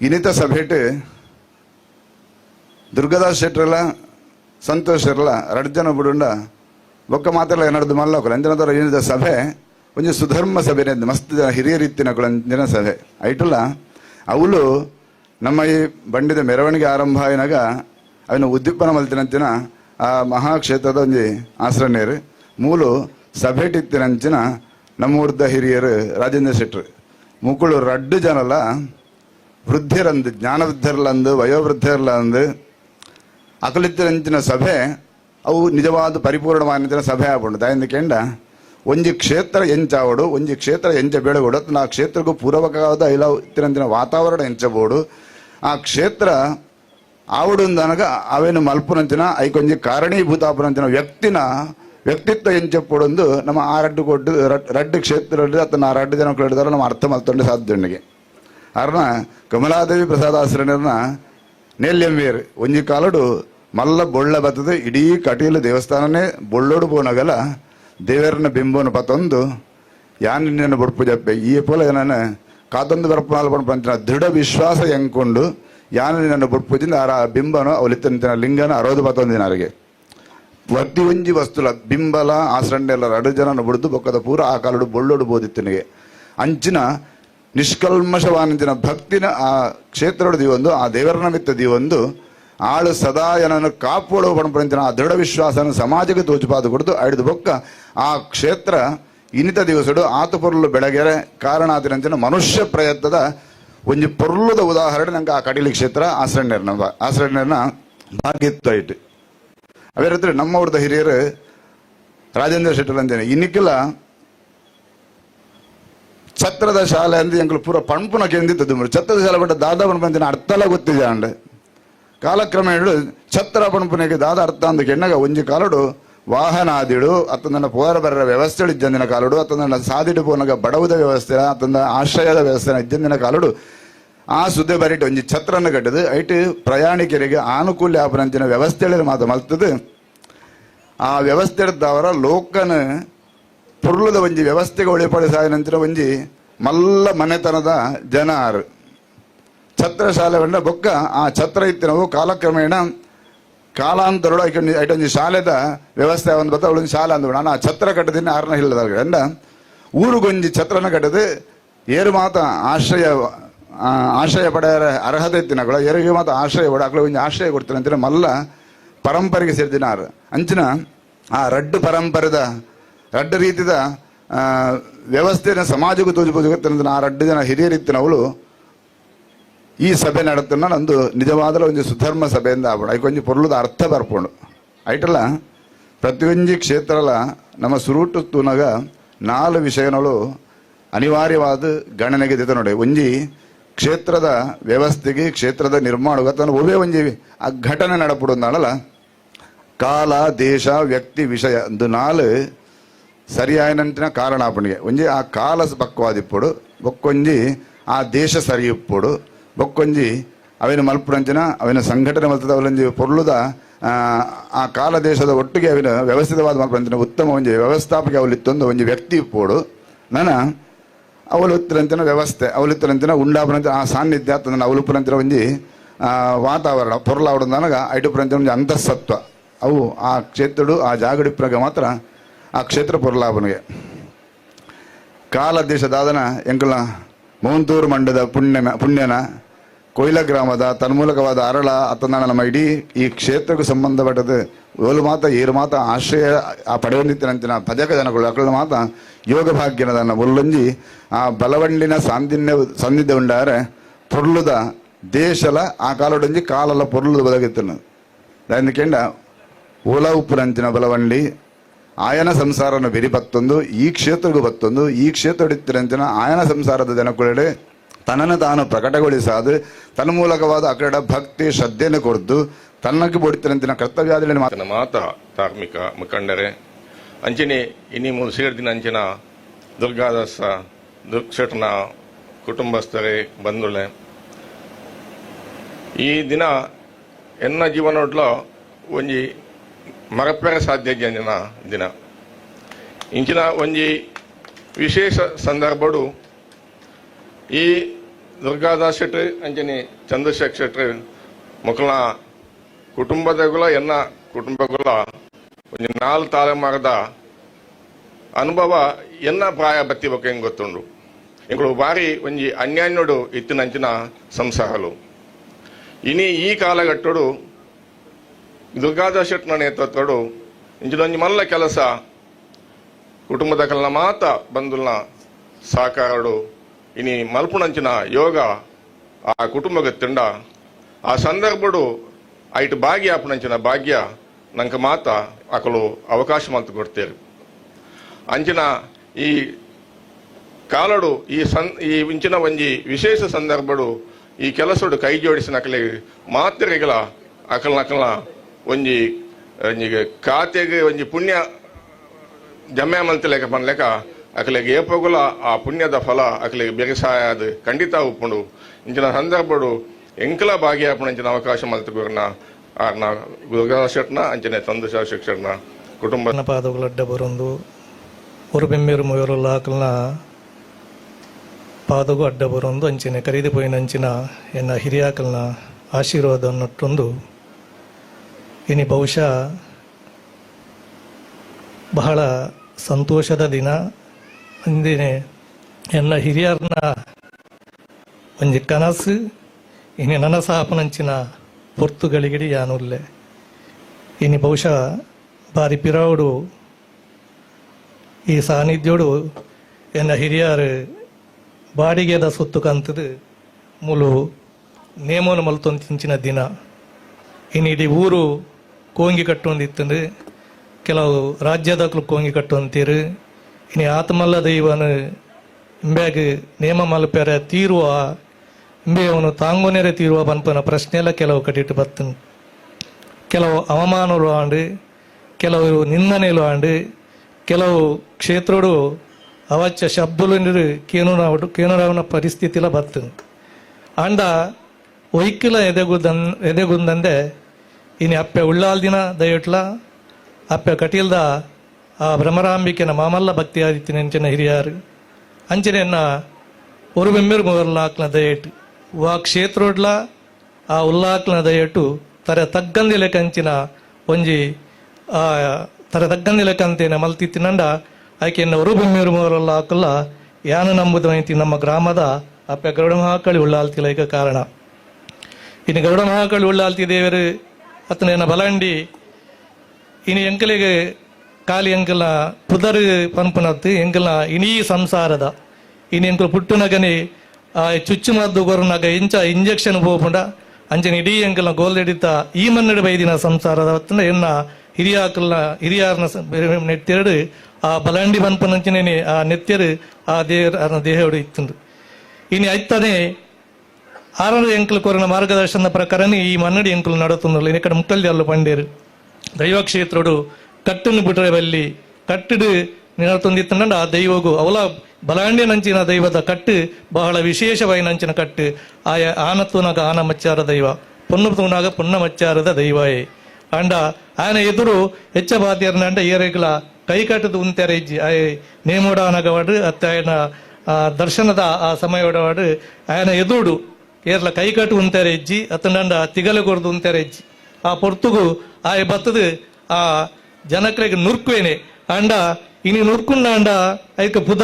ಇನಿತ ಸಭೆಟ್ ದುರ್ಗದಾಸ್ ಶೆಟ್ರಲ್ಲ ಸಂತೋಷ್ ಇರಲ್ಲ ಎರಡು ಜನ ಬಿಡುಂಡ ಬೊಕ್ಕ ಮಾತ್ರ ನಡೆದು ಮಲ್ಲೋಕಲ್ಲ ಅಂಜನದವರ ಏನಿದ ಸಭೆ, ಒಂಜಿ ಸುಧರ್ಮ ಸಭೆ ಮಸ್ತ್ ಹಿರಿಯ ಅಂಜನ ಸಭೆ. ಐಟಲ್ಲ ಅವಳು ನಮ್ಮ ಈ ಬಂಡಿದ ಮೆರವಣಿಗೆ ಆರಂಭ ಆಯ್ನಾಗ ಅವನ ಉದ್ದೀಪನ ಮಲ್ತಿನಂಚಿನ ಆ ಮಹಾಕ್ಷೇತ್ರದ ಒಂಜಿ ಆಶ್ರಣ್ಯರು ಮೂಲು ಸಭೆಟಿತ್ತಿನಂಚಿನ ನಮ್ಮೂರ್ದ ಹಿರಿಯರು ರಾಜೇಂದ್ರ ಶೆಟ್ರು. ಮುಕ್ಕಳು ರಡ್ಡು ಜನಲ ವೃದ್ಧರಂದು ಜ್ಞಾನ ವಯೋವೃದ್ಧರಲ್ಲಂದು ವಯೋವೃದ್ಧರ್ಲಂದು ಅಕಲಿತ್ತಿನಂಚಿನ ಸಭೆ, ಅವು ನಿಜವಾದ ಪರಿಪೂರ್ಣವಾದ ಸಭೆ ಆಗ್ಬಿಡು ದಾಯಿಂದ ಕೆಂಡ ಒಂಜಿ ಕ್ಷೇತ್ರ ಎಂಚಾವಡು ಒಂಜಿ ಕ್ಷೇತ್ರ ಎಂಚ ಬೆಳಗೋಡು ಆ ಕ್ಷೇತ್ರಕ್ಕೂ ಪೂರ್ವಕವಾದ ಇಲ್ಲ ಇತ್ತಿನಂಚಿನ ವಾತಾವರಣ ಎಂಚಬೋಡು. ಆ ಕ್ಷೇತ್ರ ಆವಡುಂದನಗ ಅವೇನು ಮಲ್ಪುನಂಚಿನ ಐಕೊಂಜಿ ಕಾರಣೀಭೂತಾಪುನಂಚಿನ ವ್ಯಕ್ತಿನ ವ್ಯಕ್ತಿತ್ವ ಎಂಚಪ್ಪಡೊಂದು ನಮ್ಮ ಆ ರಡ್ಡು ಕೊಟ್ಟು ರಡ್ಡು ಕ್ಷೇತ್ರ ಅಥವಾ ಆ ರಡ್ಡು ಜನ ಹೇಳಿದಾರೆ ನಮ್ಮ ಅರ್ಥ ಮಲ್ತೊಂಡೆ ಸಾಧ್ಯ ಅರ್ನ ಕಮಲಾದೇವಿ ಪ್ರಸಾದಾಶ್ರಯರ್ನ ನೆಲ್ಯಂವೇರು, ಒಂಜಿ ಕಾಲಡು ಮಲ್ಲ ಬೊಳ್ಳ ಬತ್ತದ, ಇಡೀ ಕಟೀಲು ದೇವಸ್ಥಾನನೇ ಬೊಳ್ಳೋಡು ಪೋನಗಲ ದೇವರನ ಬಿಂಬವನ್ನು ಪತ್ತೊಂದು, ಯಾನ್ ನಿನ್ನ ಬುಡ್ಪು ಜಪ್ಪೆ ಈ ಪೋಲ ನಾನು ಕಾತೊಂದು ಬರ್ಪನಾಲ್ ಪಂಚನ ದೃಢ ವಿಶ್ವಾಸ ಎಂಕೊಂಡು ಯಾನ ನಿನ್ನ ಬುಡ್ಪುಜಿಂದ ಆ ಬಿಂಬನು ಅವಲಿತ್ತಂತಿನ ಲಿಂಗನ ಅರೋದು ಪತ್ತೊಂದಿನರಿಗೆ ಪ್ರತಿ ಒಂಜಿ ವಸ್ತುಲ, ಬಿಂಬಲ ಆಸರಂಡೆಲ್ಲ ರಡು ಜನನ ಬುಡ್ದು ಬೊಕ್ಕದ ಪೂರ ಆ ಕಾಲಡು ಬೊಳ್ಳೋಡು ಬೋದಿತ್ತನಿಗೆ. ಅಂಚಿನ ನಿಷ್ಕಲ್ಮಶವಾನಂಚಿನ ಭಕ್ತಿನ ಆ ಕ್ಷೇತ್ರಡು ದೀವೊಂದು ಆ ದೇವರನ ಮಿತ್ತ ದಿವೊಂದು ಆಳು ಸದಾ ಏನನ್ನು ಕಾಪೋಳು ಪಣಪಂಚಿನ ಆ ದೃಢ ವಿಶ್ವಾಸನ ಸಮಾಜಕ್ಕೆ ತೋಚುಪಾದ ಕೊಡ್ತು ಐದು ಬೊಕ್ಕ ಆ ಕ್ಷೇತ್ರ ಇನಿತ ದಿವಸಡು ಆತ ಪೊರ್ಲು ಬೆಳಗೆರೆ ಕಾರಣ ಆತಿನಂಚಿನ ಮನುಷ್ಯ ಪ್ರಯತ್ನದ ಒಂಜಿ ಪೊರ್ಲುದ ಉದಾಹರಣೆ ನಂಗೆ ಆ ಕಡಿಲಿ ಕ್ಷೇತ್ರ ಆಸರಣ್ಯರ್ನ ಆಸರಣ್ಯರ್ನ ಭಾಗ್ಯತ್ವ ಇಟ್ಟು ಅವೇರತ್ರ ಊರದ ಹಿರಿಯರು ರಾಜೇಂದ್ರ ಶೆಟ್ಟರ್ ಅಂತೇನೆ ಇನ್ನಿಕ್ಕಿಲ್ಲ. ಛತ್ರದ ಶಾಲೆ ಅಂದ್ರೆ ಎಂಕಲು ಪೂರ ಪಣ್ಪುನ ಕೆಂದಿತ್ತದು ಛತ್ರದ ಶಾಲೆ ಬಟ್ಟ ದಾದಾ ಬಂದ ಅರ್ಥಲ ಗೊತ್ತಿದೆ ಅಂಡ್ ಕಾಲಕ್ರಮೇಣ ಛತ್ರ ಪಣ್ಪುನಿಗೆ ದಾದ ಅರ್ಥ ಅಂದ ಕೆಣ್ಣಗ ಒಂಜಿ ಕಾಲಡು ವಾಹನ ಆದಿಡು ಅತ್ತಂದನ ಪೋರ ಬರರ ವ್ಯವಸ್ಥೆ ಇದ್ದಂದಿನ ಕಾಲಡು, ಅತ್ತಂದನ ಸಾದಿಡು ಪೋನಗ ಬಡವುದ ವ್ಯವಸ್ಥೆ, ಅತ್ತಂದ ಆಶ್ರಯದ ವ್ಯವಸ್ಥೆ ಇದ್ದಂದಿನ ಕಾಲಡು. ಆ ಸುದ್ದಿ ಬರಿಟ್ಟು ಒಂಜಿ ಛತ್ರನ ಕಟ್ಟದು, ಐಟ್ ಪ್ರಯಾಣಿಕರಿಗೆ ಆನುಕೂಲ್ಯ ಆಪನಂಚಿನ ವ್ಯವಸ್ಥೆಯಲ್ಲಿ ಮಾತು ಮಲ್ತದು. ಆ ವ್ಯವಸ್ಥೆ ಇದ್ದವರ ಲೋಕನ ಪುರ್ಲದ ಒಂಜಿ ವ್ಯವಸ್ಥೆಗೆ ಒಳಿಪಡಿಸಾಯ ನಂತರ ಒಂಜಿ ಮಲ್ಲ ಮನೆತನದ ಜನ ಛತ್ರ ಶಾಲೆ ಬಂಡ ಬೊಕ್ಕ ಆ ಛತ್ರ ಇತ್ತಿನವು ಕಾಲಕ್ರಮೇಣ ಕಾಲಾಂತರೊಳಗೆ ಐಟೊಂಜಿ ಶಾಲೆದ ವ್ಯವಸ್ಥೆ ಒಂದು ಬತ್ತ ಅವಳೊಂದು ಶಾಲೆ ಅಂದ್ಬಿಡ ಆ ಛತ್ರ ಕಟ್ಟದಿನ ಆರನ ಹಿಲ್ಲದ ಅಂಡ ಊರಿಗೊಂಜಿ ಛತ್ರನ ಕಟ್ಟದೆ ಏರು ಮಾತ ಆಶ್ರಯ ಆಶ್ರಯ ಪಡೆಯರ ಅರ್ಹತೆ ಇತ್ತಿನಗಳು ಏರಿಗೆ ಮಾತ ಆಶ್ರಯ ಪಡ ಅಕ್ಕಳ ಒಂಜಿ ಆಶ್ರಯ ಕೊಡ್ತೀನಿ ಅಂತಿನ ಮಲ್ಲ ಪರಂಪರೆಗೆ ಸೇರಿದಿನಾರು. ಅಂಚಿನ ಆ ರಡ್ಡು ಪರಂಪರೆದ ರಡ್ಡು ರೀತಿದ ವ್ಯವಸ್ಥೆನ ಸಮಾಜಕ್ಕೂ ತೋಜುಬೋದು ಆ ರಡ್ಡು ಜನ ಹಿರಿಯರಿತ್ತಿನ ಅವಳು ಈ ಸಭೆ ನಡೆತನ ನಂದು ನಿಜವಾದ ಒಂದು ಸುಧರ್ಮ ಸಭೆಯಿಂದ ಆಗ್ಬಿಡ. ಐಕೊಂಜಿ ಪೊರ್ಲದ ಅರ್ಥ ಬರ್ಪುಂಡು. ಐಟಲ್ಲ ಪ್ರತಿಯೊಂದು ಕ್ಷೇತ್ರಲ ನಮ್ಮ ಸುರುಟು ತೂನಗ ನಾಲ್ ವಿಷಯಗಳು ಅನಿವಾರ್ಯವಾದ ಗಣನೆಗೆ ದಿತ ನೋಡಿ. ಒಂಜಿ ಕ್ಷೇತ್ರದ ವ್ಯವಸ್ಥೆಗೆ, ಕ್ಷೇತ್ರದ ನಿರ್ಮಾಣ ತನ್ನ ಒಂಜಿ ಆ ಘಟನೆ ನಡಪುಡುಂದಾಳಲ್ಲ ಕಾಲ, ದೇಶ, ವ್ಯಕ್ತಿ, ವಿಷಯ ಅಂದು ನಾಲ್ ಕಾರಣ ಕಾರಣಾಪಣಿಗೆ ಒಂಜಿ ಆ ಕಾಲ ಪಕ್ವಾದಿಪ್ಪುಡು, ಒಕ್ಕೊಂಜಿ ಆ ದೇಶ ಸರಿಯುಪ್ಪುಡು. ಬೊಕ್ಕೊಂಜಿ ಅವಿನ ಮಲ್ಪುರಂಚಿನ ಅವಿನ ಸಂಘಟನೆ ಮಲ್ತದ ಅವಲೊಂಜಿ ಪೊರ್ಲುದ ಆ, ಕಾಲ ದೇಶದ ಒಟ್ಟಿಗೆ ಅವಿನ ವ್ಯವಸ್ಥಿತವಾದ ಮಲ್ಪುರಂಚಿನ ಉತ್ತಮ ಒಂಜಿ ವ್ಯವಸ್ಥಾಪಕ ಅವಲಿತ್ತೊಂದು ಒಂಜಿ ವ್ಯಕ್ತಿ ಪೋಡು. ನನ ಅವಲುತ್ತರಂಚಿನ ವ್ಯವಸ್ಥೆ ಅವಲುತ್ತರಂಚಿನ ಉಂಡಾಪುರಂಚಿನ ಆ ಸಾನ್ನಿಧ್ಯ ನನ್ನ ಅವಲುಪುರಂಚಿನ ಒಂಜಿ ವಾತಾವರಣ ಪೊರ್ಲಾವಡಂದನಗ ಐಟು ಪ್ರಂಚ ಒಂಜಿ ಅಂತಃಸತ್ವ ಅವು ಆ ಕ್ಷೇತ್ರಡು ಆ ಜಾಗಡಿ ಜಾಗಡಿಪ್ರಾಗ ಮಾತ್ರ ಆ ಕ್ಷೇತ್ರ ಪೊರ್ಲಾವನಿಗೆ ಕಾಲ ದೇಶದಾದನ ಎಂಕಲ ಮೌಂತೂರು ಮಂಡದ ಪುಣ್ಯನ ಪುಣ್ಯನ ಕೊಯ್ಲ ಗ್ರಾಮದ ತನ್ಮೂಲಕವಾದ ಅರಳ ಅತ್ತಂದಾಣ ನಮ್ಮ ಇಡೀ ಈ ಕ್ಷೇತ್ರಕ್ಕೆ ಸಂಬಂಧಪಟ್ಟದ ಓಲು ಮಾತ ಏರು ಮಾತ ಆಶ್ರಯ ಆ ಪಡೆಯೊಂದಿತ್ತಿನಂಚಿನ ಭಜಕ ಜನಗಳು ಅಕಳ ಮಾತ ಯೋಗ ಭಾಗ್ಯನದನ್ನ ಒಲ್ಲೊಂಜಿ ಆ ಬಲವಂಡಿನ ಸಾಂದಿನ್ಯ ಸನ್ನಿಧ್ಯ ಉಂಡಾರೆ ಪೊರ್ಲುದ ದೇಶಲ ಆ ಕಾಲೊಡಂಜಿ ಕಾಲಲ ಪೊರ್ಲುದ ಬದಗಿತ್ತನು దాని కింద ಓಲಾ ಉಪ್ಪುರಂಚಿನ ಬಲವಂಡಿ ಆಯನ ಸಂಸಾರನ ಬೆರಿ ಬತ್ತೊಂದು ಈ ಕ್ಷೇತ್ರಗೂ ಬತ್ತೊಂದು ಈ ಕ್ಷೇತ್ರ ಹಿಡಿತಿರಂಚಿನ ಆಯನ ಸಂಸಾರದ ಜನಕುಳೆಡೆ ತನ್ನನ್ನು ತಾನು ಪ್ರಕಟಗೊಳಿಸಾದ, ತನ್ನ ಮೂಲಕವಾದ ಅಕಡ ಭಕ್ತಿ ಶ್ರದ್ಧೆಯನ್ನು ಕೊರ್ದು, ತನ್ನಕ್ಕೆ ಬೋಡಿತನಂತಿನ ಕರ್ತವ್ಯಾದಿಗಳನ್ನು ಮಾತ್ರ ತನ್ನ ಮಾತ, ಧಾರ್ಮಿಕ ಮುಖಂಡರೇ. ಅಂಚನೆ ಇನ್ನಿ ಮೂರು ಸೇರಿದಿನ ಅಂಚಿನ ದುರ್ಗಾದಾಸ ದುರ್ಕ್ಷಟನ ಕುಟುಂಬಸ್ಥರೇ ಬಂಧುಳೆ ಈ ದಿನ ಎನ್ನ ಜೀವನೊಡ್ಲ ಒಂಜಿ ಮರಪೆರ ಸಾಧ್ಯ ದಿನ. ಇಂಚಿನ ಒಂಜಿ ವಿಶೇಷ ಸಂದರ್ಭಡು ಈ ದುರ್ಗಾದಾಸ್ ಶೆಟ್ರಿ ಅಂಜನಿ ಚಂದ್ರಶೇಖರ್ ಶೆಟ್ರಿ ಮಕ್ಕಳ ಕುಟುಂಬದಗುಲ ಎನ್ನ ಕುಟುಂಬಗುಲ ಒಂದು ನಾಲ್ಕು ತಲೆಮಾರದ ಅನುಭವ ಎನ್ನ ಪ್ರಾಯ ಬತ್ತಿ ಬಗ್ಗೆ ಹೆಂಗ್ ಗೊತ್ತುಂಡು. ಇಂಗಳು ಬಾರಿ ಒಂಜಿ ಅನ್ಯಾನ್ಯಡು ಇತ್ತಿನಂಚಿನ ಸಂಸಾರಲು ಇನಿ ಈ ಕಾಲಘಟ್ಟಡು ದುರ್ಗಾದಾಸ್ ಶೆಟ್ನ ನೇತೃತ್ವಡು ಇಂಚಿನೊಂಜಿ ಮಲ್ಲ ಕೆಲಸ ಕುಟುಂಬದ ಕಲ್ನ ಮಾತ ಬಂಧುಲ್ನ ಸಾಕಾರಡು ಇನಿ ಮಲ್ಪುಣಂಚಿನ ಯೋಗ ಆ ಕುಟುಂಬಕ್ಕೆ ತಿಂಡ. ಆ ಸಂದರ್ಭಡು ಐಟ್ ಭಾಗ್ಯ ಅಪ್ಪನಂಚಿನ ಭಾಗ್ಯ ನಂಗೆ ಮಾತ ಅಕಲು ಅವಕಾಶ ಮಾತು ಕೊಡ್ತೇರು. ಅಂಚಿನ ಈ ಕಾಲಡು ಈ ಸನ್ ಈ ಇಂಚಿನ ಒಂಜಿ ವಿಶೇಷ ಸಂದರ್ಭಡು ಈ ಕೆಲಸಡು ಕೈ ಜೋಡಿಸಿನ ಅಕಲೆ ಮಾತ್ರೆಗಳ ಅಕಲ್ನ ಅಕಲ್ನ ಒಂಜಿ ಖಾತೆಗೆ ಒಂಜಿ ಪುಣ್ಯ ಜಮ್ಮೆ ಮಂತ್ಲೆಕ ಪನ್ಲೆಕ ಅಕಲೆಗೆ ಏಪಗುಲ ಆ ಪುಣ್ಯದ ಫಲ ಅಕಲೆಗೆ ಬೆಗಸಾಯದು ಖಂಡಿತ ಉಪ್ಪುಂಡು. ಇಂಚಿನ ಸಂದರ್ಭಡು ಎಂಕಲ ಭಾಗಿಯಾಪಣ ಇಂಚಿನ ಅವಕಾಶ ಮಲ್ತುಗುರ್ನ ಆರ್ನ ಗುರುಗಾಶಟ್ನ, ಅಂಚನೆ ತಂದು ಶಿಕ್ಷಣ ಕುಟುಂಬ ಪಾದಗಳ ಅಡ್ಡ ಬರೊಂದು ஒரு ಬೆಮ್ಮೇರು ಮೂರು ಲಾಕಲ್ನ ಪಾದಗೂ ಅಡ್ಡ ಬರೊಂದು ಅಂಚಿನ ಎನ್ನ ಹಿರಿಯಾಕಲ್ನ ಆಶೀರ್ವಾದ ನಟ್ಟೊಂದು ಇನಿ ಬಹುಶಃ ಬಹಳ ಸಂತೋಷದ ದಿನ ಅಂದಿನೆ ಎನ್ನ ಹಿರಿಯರ್ನ ಒಂಜಿ ಕನಸು, ಇನ್ನು ನನಸಾಪನಂಚಿನ ಪೊರ್ತುಗಳಿಗಿಡಿ ಯಾನುಲ್ಲೆ ಇನಿ ಬಹುಶಃ ಬಾರಿ ಪಿರಾವುಡು, ಈ ಸಾನ್ನಿಧ್ಯೋಡು ಎನ್ನ ಹಿರಿಯರು ಬಾಡಿಗೆದ ಸುತ್ತು ಕಂತದು ಮುಲು ನೇಮೋನ ಮಲ್ತೊಂದಿಂಚಿನ ದಿನ. ಇನ್ನು ಇಡೀ ಊರು ಕೋಂಗಿ ಕಟ್ಟೊಂದಿತ್ತಂದು, ಕೆಲವು ರಾಜ್ಯದಕ್ಲು ಕೋಂಗಿ ಕಟ್ಟೊಂತೀರು. ಇನ್ನು ಆತ್ಮಲ್ಲ ದೈವನು ಇಂಬ್ಯಾಗ ನೇಮ ಮಲ್ಪೆರೆ ತೀರುವ ಇಂಬೆ ಅವನು ತಾಂಗೋನೆರೆ ತೀರುವ ಬನ್ಪನ ಪ್ರಶ್ನೆ ಎಲ್ಲ ಕೆಲವು ಕಟ್ಟಿಟ್ಟು ಬರ್ತನು ಕೆಲವು ಅವಮಾನಗಳು ಆಂಡು ಕೆಲವು ನಿಂದನೆಲು ಆಂಡು ಕೆಲವು ಕ್ಷೇತ್ರಡು ಅವಚ್ಚ ಶಬ್ದಲು ನೀರು ಕೇನುನಾವಡು ಕೇನುರಾವನ ಪರಿಸ್ಥಿತಿಲ ಬರ್ತನು ಆಂಡ ಒಯ್ಕಿಲ ಎದೆಗುದನ್ ಎದೆಗುಂದಂದೆ ಇನಿ ಅಪ್ಪೆ ಉಳ್ಳಾಲ್ ದಿನ ದಯಟ್ಲ ಅಪ್ಪೆ ಕಟೀಲ್ದ ಆ ಭ್ರಮರಾಂಬಿಕೆನ ಮಾಮಲ್ಲ ಭಕ್ತಿ ಆದಿತ್ಯನ ಅಂಚನ ಹಿರಿಯಾರು ಅಂಚನೆಯನ್ನ ஒரு ಮೆಮ್ಮೆರು ಮೊದಲಾಕ್ಲ ದಯಟ್ ವಾ ಕ್ಷೇತ್ರೋಡ್ಲ ಆ ಉಲ್ಲಾಕ್ಲ ದಯಟು ತರ ತಗ್ಗಂದಿಲೆ ಕಂಚಿನ ಒಂಜಿ ಆ ತರ ತಗ್ಗಂದಿಲೆ ಕಂತೇನೆ ಮಲ್ತಿತ್ತಿನಂಡ ಆಕೆಯನ್ನ ஒரு ಮೆಮ್ಮೆರು ಮೊದಲ ಹಾಕಲ್ಲ ಯಾನು ನಂಬುದು ಐತಿ ನಮ್ಮ ಗ್ರಾಮದ ಅಪ್ಪೆ ಗರುಡ ಮಹಾಕಳಿ ಉಳ್ಳಾಲ್ತಿಲ ಈಗ ಕಾರಣ ಇನ್ನು ಗರುಡ ಮಹಾಕಳಿ ಉಳ್ಳಾಲ್ತಿ ದೇವರು ಅತನೇನ ಬಲಂಡಿ ಇನ್ನು ಎಂಕಲಿಗೆ ಕಾಲಿ ಎಂಕಲ ಪುದರ್ ಪಂಪನತ್ತು ಎಂಕಲ ಇನೀ ಸಂಸಾರದ. ಇನ್ನು ಎಂಕುಲು ಪುಟ್ಟುನಗನೆ ಆ ಚುಚ್ಚು ಮದ್ದು ಇಂಚ ಇಂಜೆಕ್ಷನ್ ಹೋಗ್ಪುಂಡ ಅಂಚನೆ ಇಡೀ ಎಂಕಲ ಗೋಲ್ದೆಡಿತ ಈ ಮನ್ನಡಿ ಬೈದಿನ ಸಂಸಾರದ ಹೊತ್ತಿನ ಎನ್ನ ಹಿರಿಯಾಕಲ್ನ ಹಿರಿಯರ್ನ ನೆತ್ತೆರಡು ಆ ಬಲಂಡಿ ಪಂಪನಂಚನೆ ಆ ನೆತ್ತೆರು ಆ ದೇಹರ ದೇಹಡು ಇತ್ತುಂಡು. ಇನ್ನು ಐತಾನೆ ಆರರ ಎಂಕಲ್ ಕೊರನ ಮಾರ್ಗದರ್ಶನದ ಪ್ರಕಾರನೇ ಈ ಮನ್ನಡಿ ಎಂಕಲು ನಡತು ಇನ್ನು ಕಡೆ ಮುಕ್ಕಲ್ಲಿ ಅಲ್ಲ ಪಂಡೇರು. ದೈವ ಕ್ಷೇತ್ರಡು ಕಟ್ಟನ್ನು ಬಿಟ್ರೆ ಬಲ್ಲಿ. ಕಟ್ಟಡು ನಿರತೊಂದಿತ್ತಂಡ ಆ ದೈವಗು. ಅವಲ ಬಲಾಂಡೆ ನಂಚಿನ ದೈವದ ಕಟ್ಟು, ಬಹಳ ವಿಶೇಷವಾಗಿ ನಂಚಿನ ಕಟ್ಟು. ಆಯ ಆನತ್ವನಾಗ ಆನ ಮಚ್ಚಾರ ದೈವ. ಪೊನ್ನತೂನಾಗ ಪುಣ್ಣ ಮಚ್ಚಾರದ ದೈವ ಅಂಡ ಆಯನ ಎದುರು ಹೆಚ್ಚ ಬಾತಿಯರ್ನ ಅಂಡ ಏರೆಗ್ಲ ಕೈ ಕಟ್ಟದು ಉಂತ್ಯಾರೆ ಇಜ್ಜಿ. ಆಯ ನೇಮೋಡಾನಗವಾಡು ಅತ್ತೆ ಆಯನ ದರ್ಶನದ ಆ ಸಮಯವಾಡು ಆಯನ ಎದುರು ಏರ್ಲ ಕೈ ಕಟ್ಟು ಉಂತ್ಯಾರೆ ಇಜ್ಜಿ. ಅತ್ತಂಡ ತಿಗಲೆ ಕೊರದು ಉಂತ್ಯಾರೆ ಇಜ್ಜಿ. ಆ ಪೊರ್ತುಗು ಆಯ ಬತ್ತದು ಆ ಜನಕ್ರೆಗೆ ನುರ್ಕುವೇನೆ. ಅಂಡ ಇನಿ ನುರ್ಕುಂಡ ಅಂಡ ಐಕ ಪುದ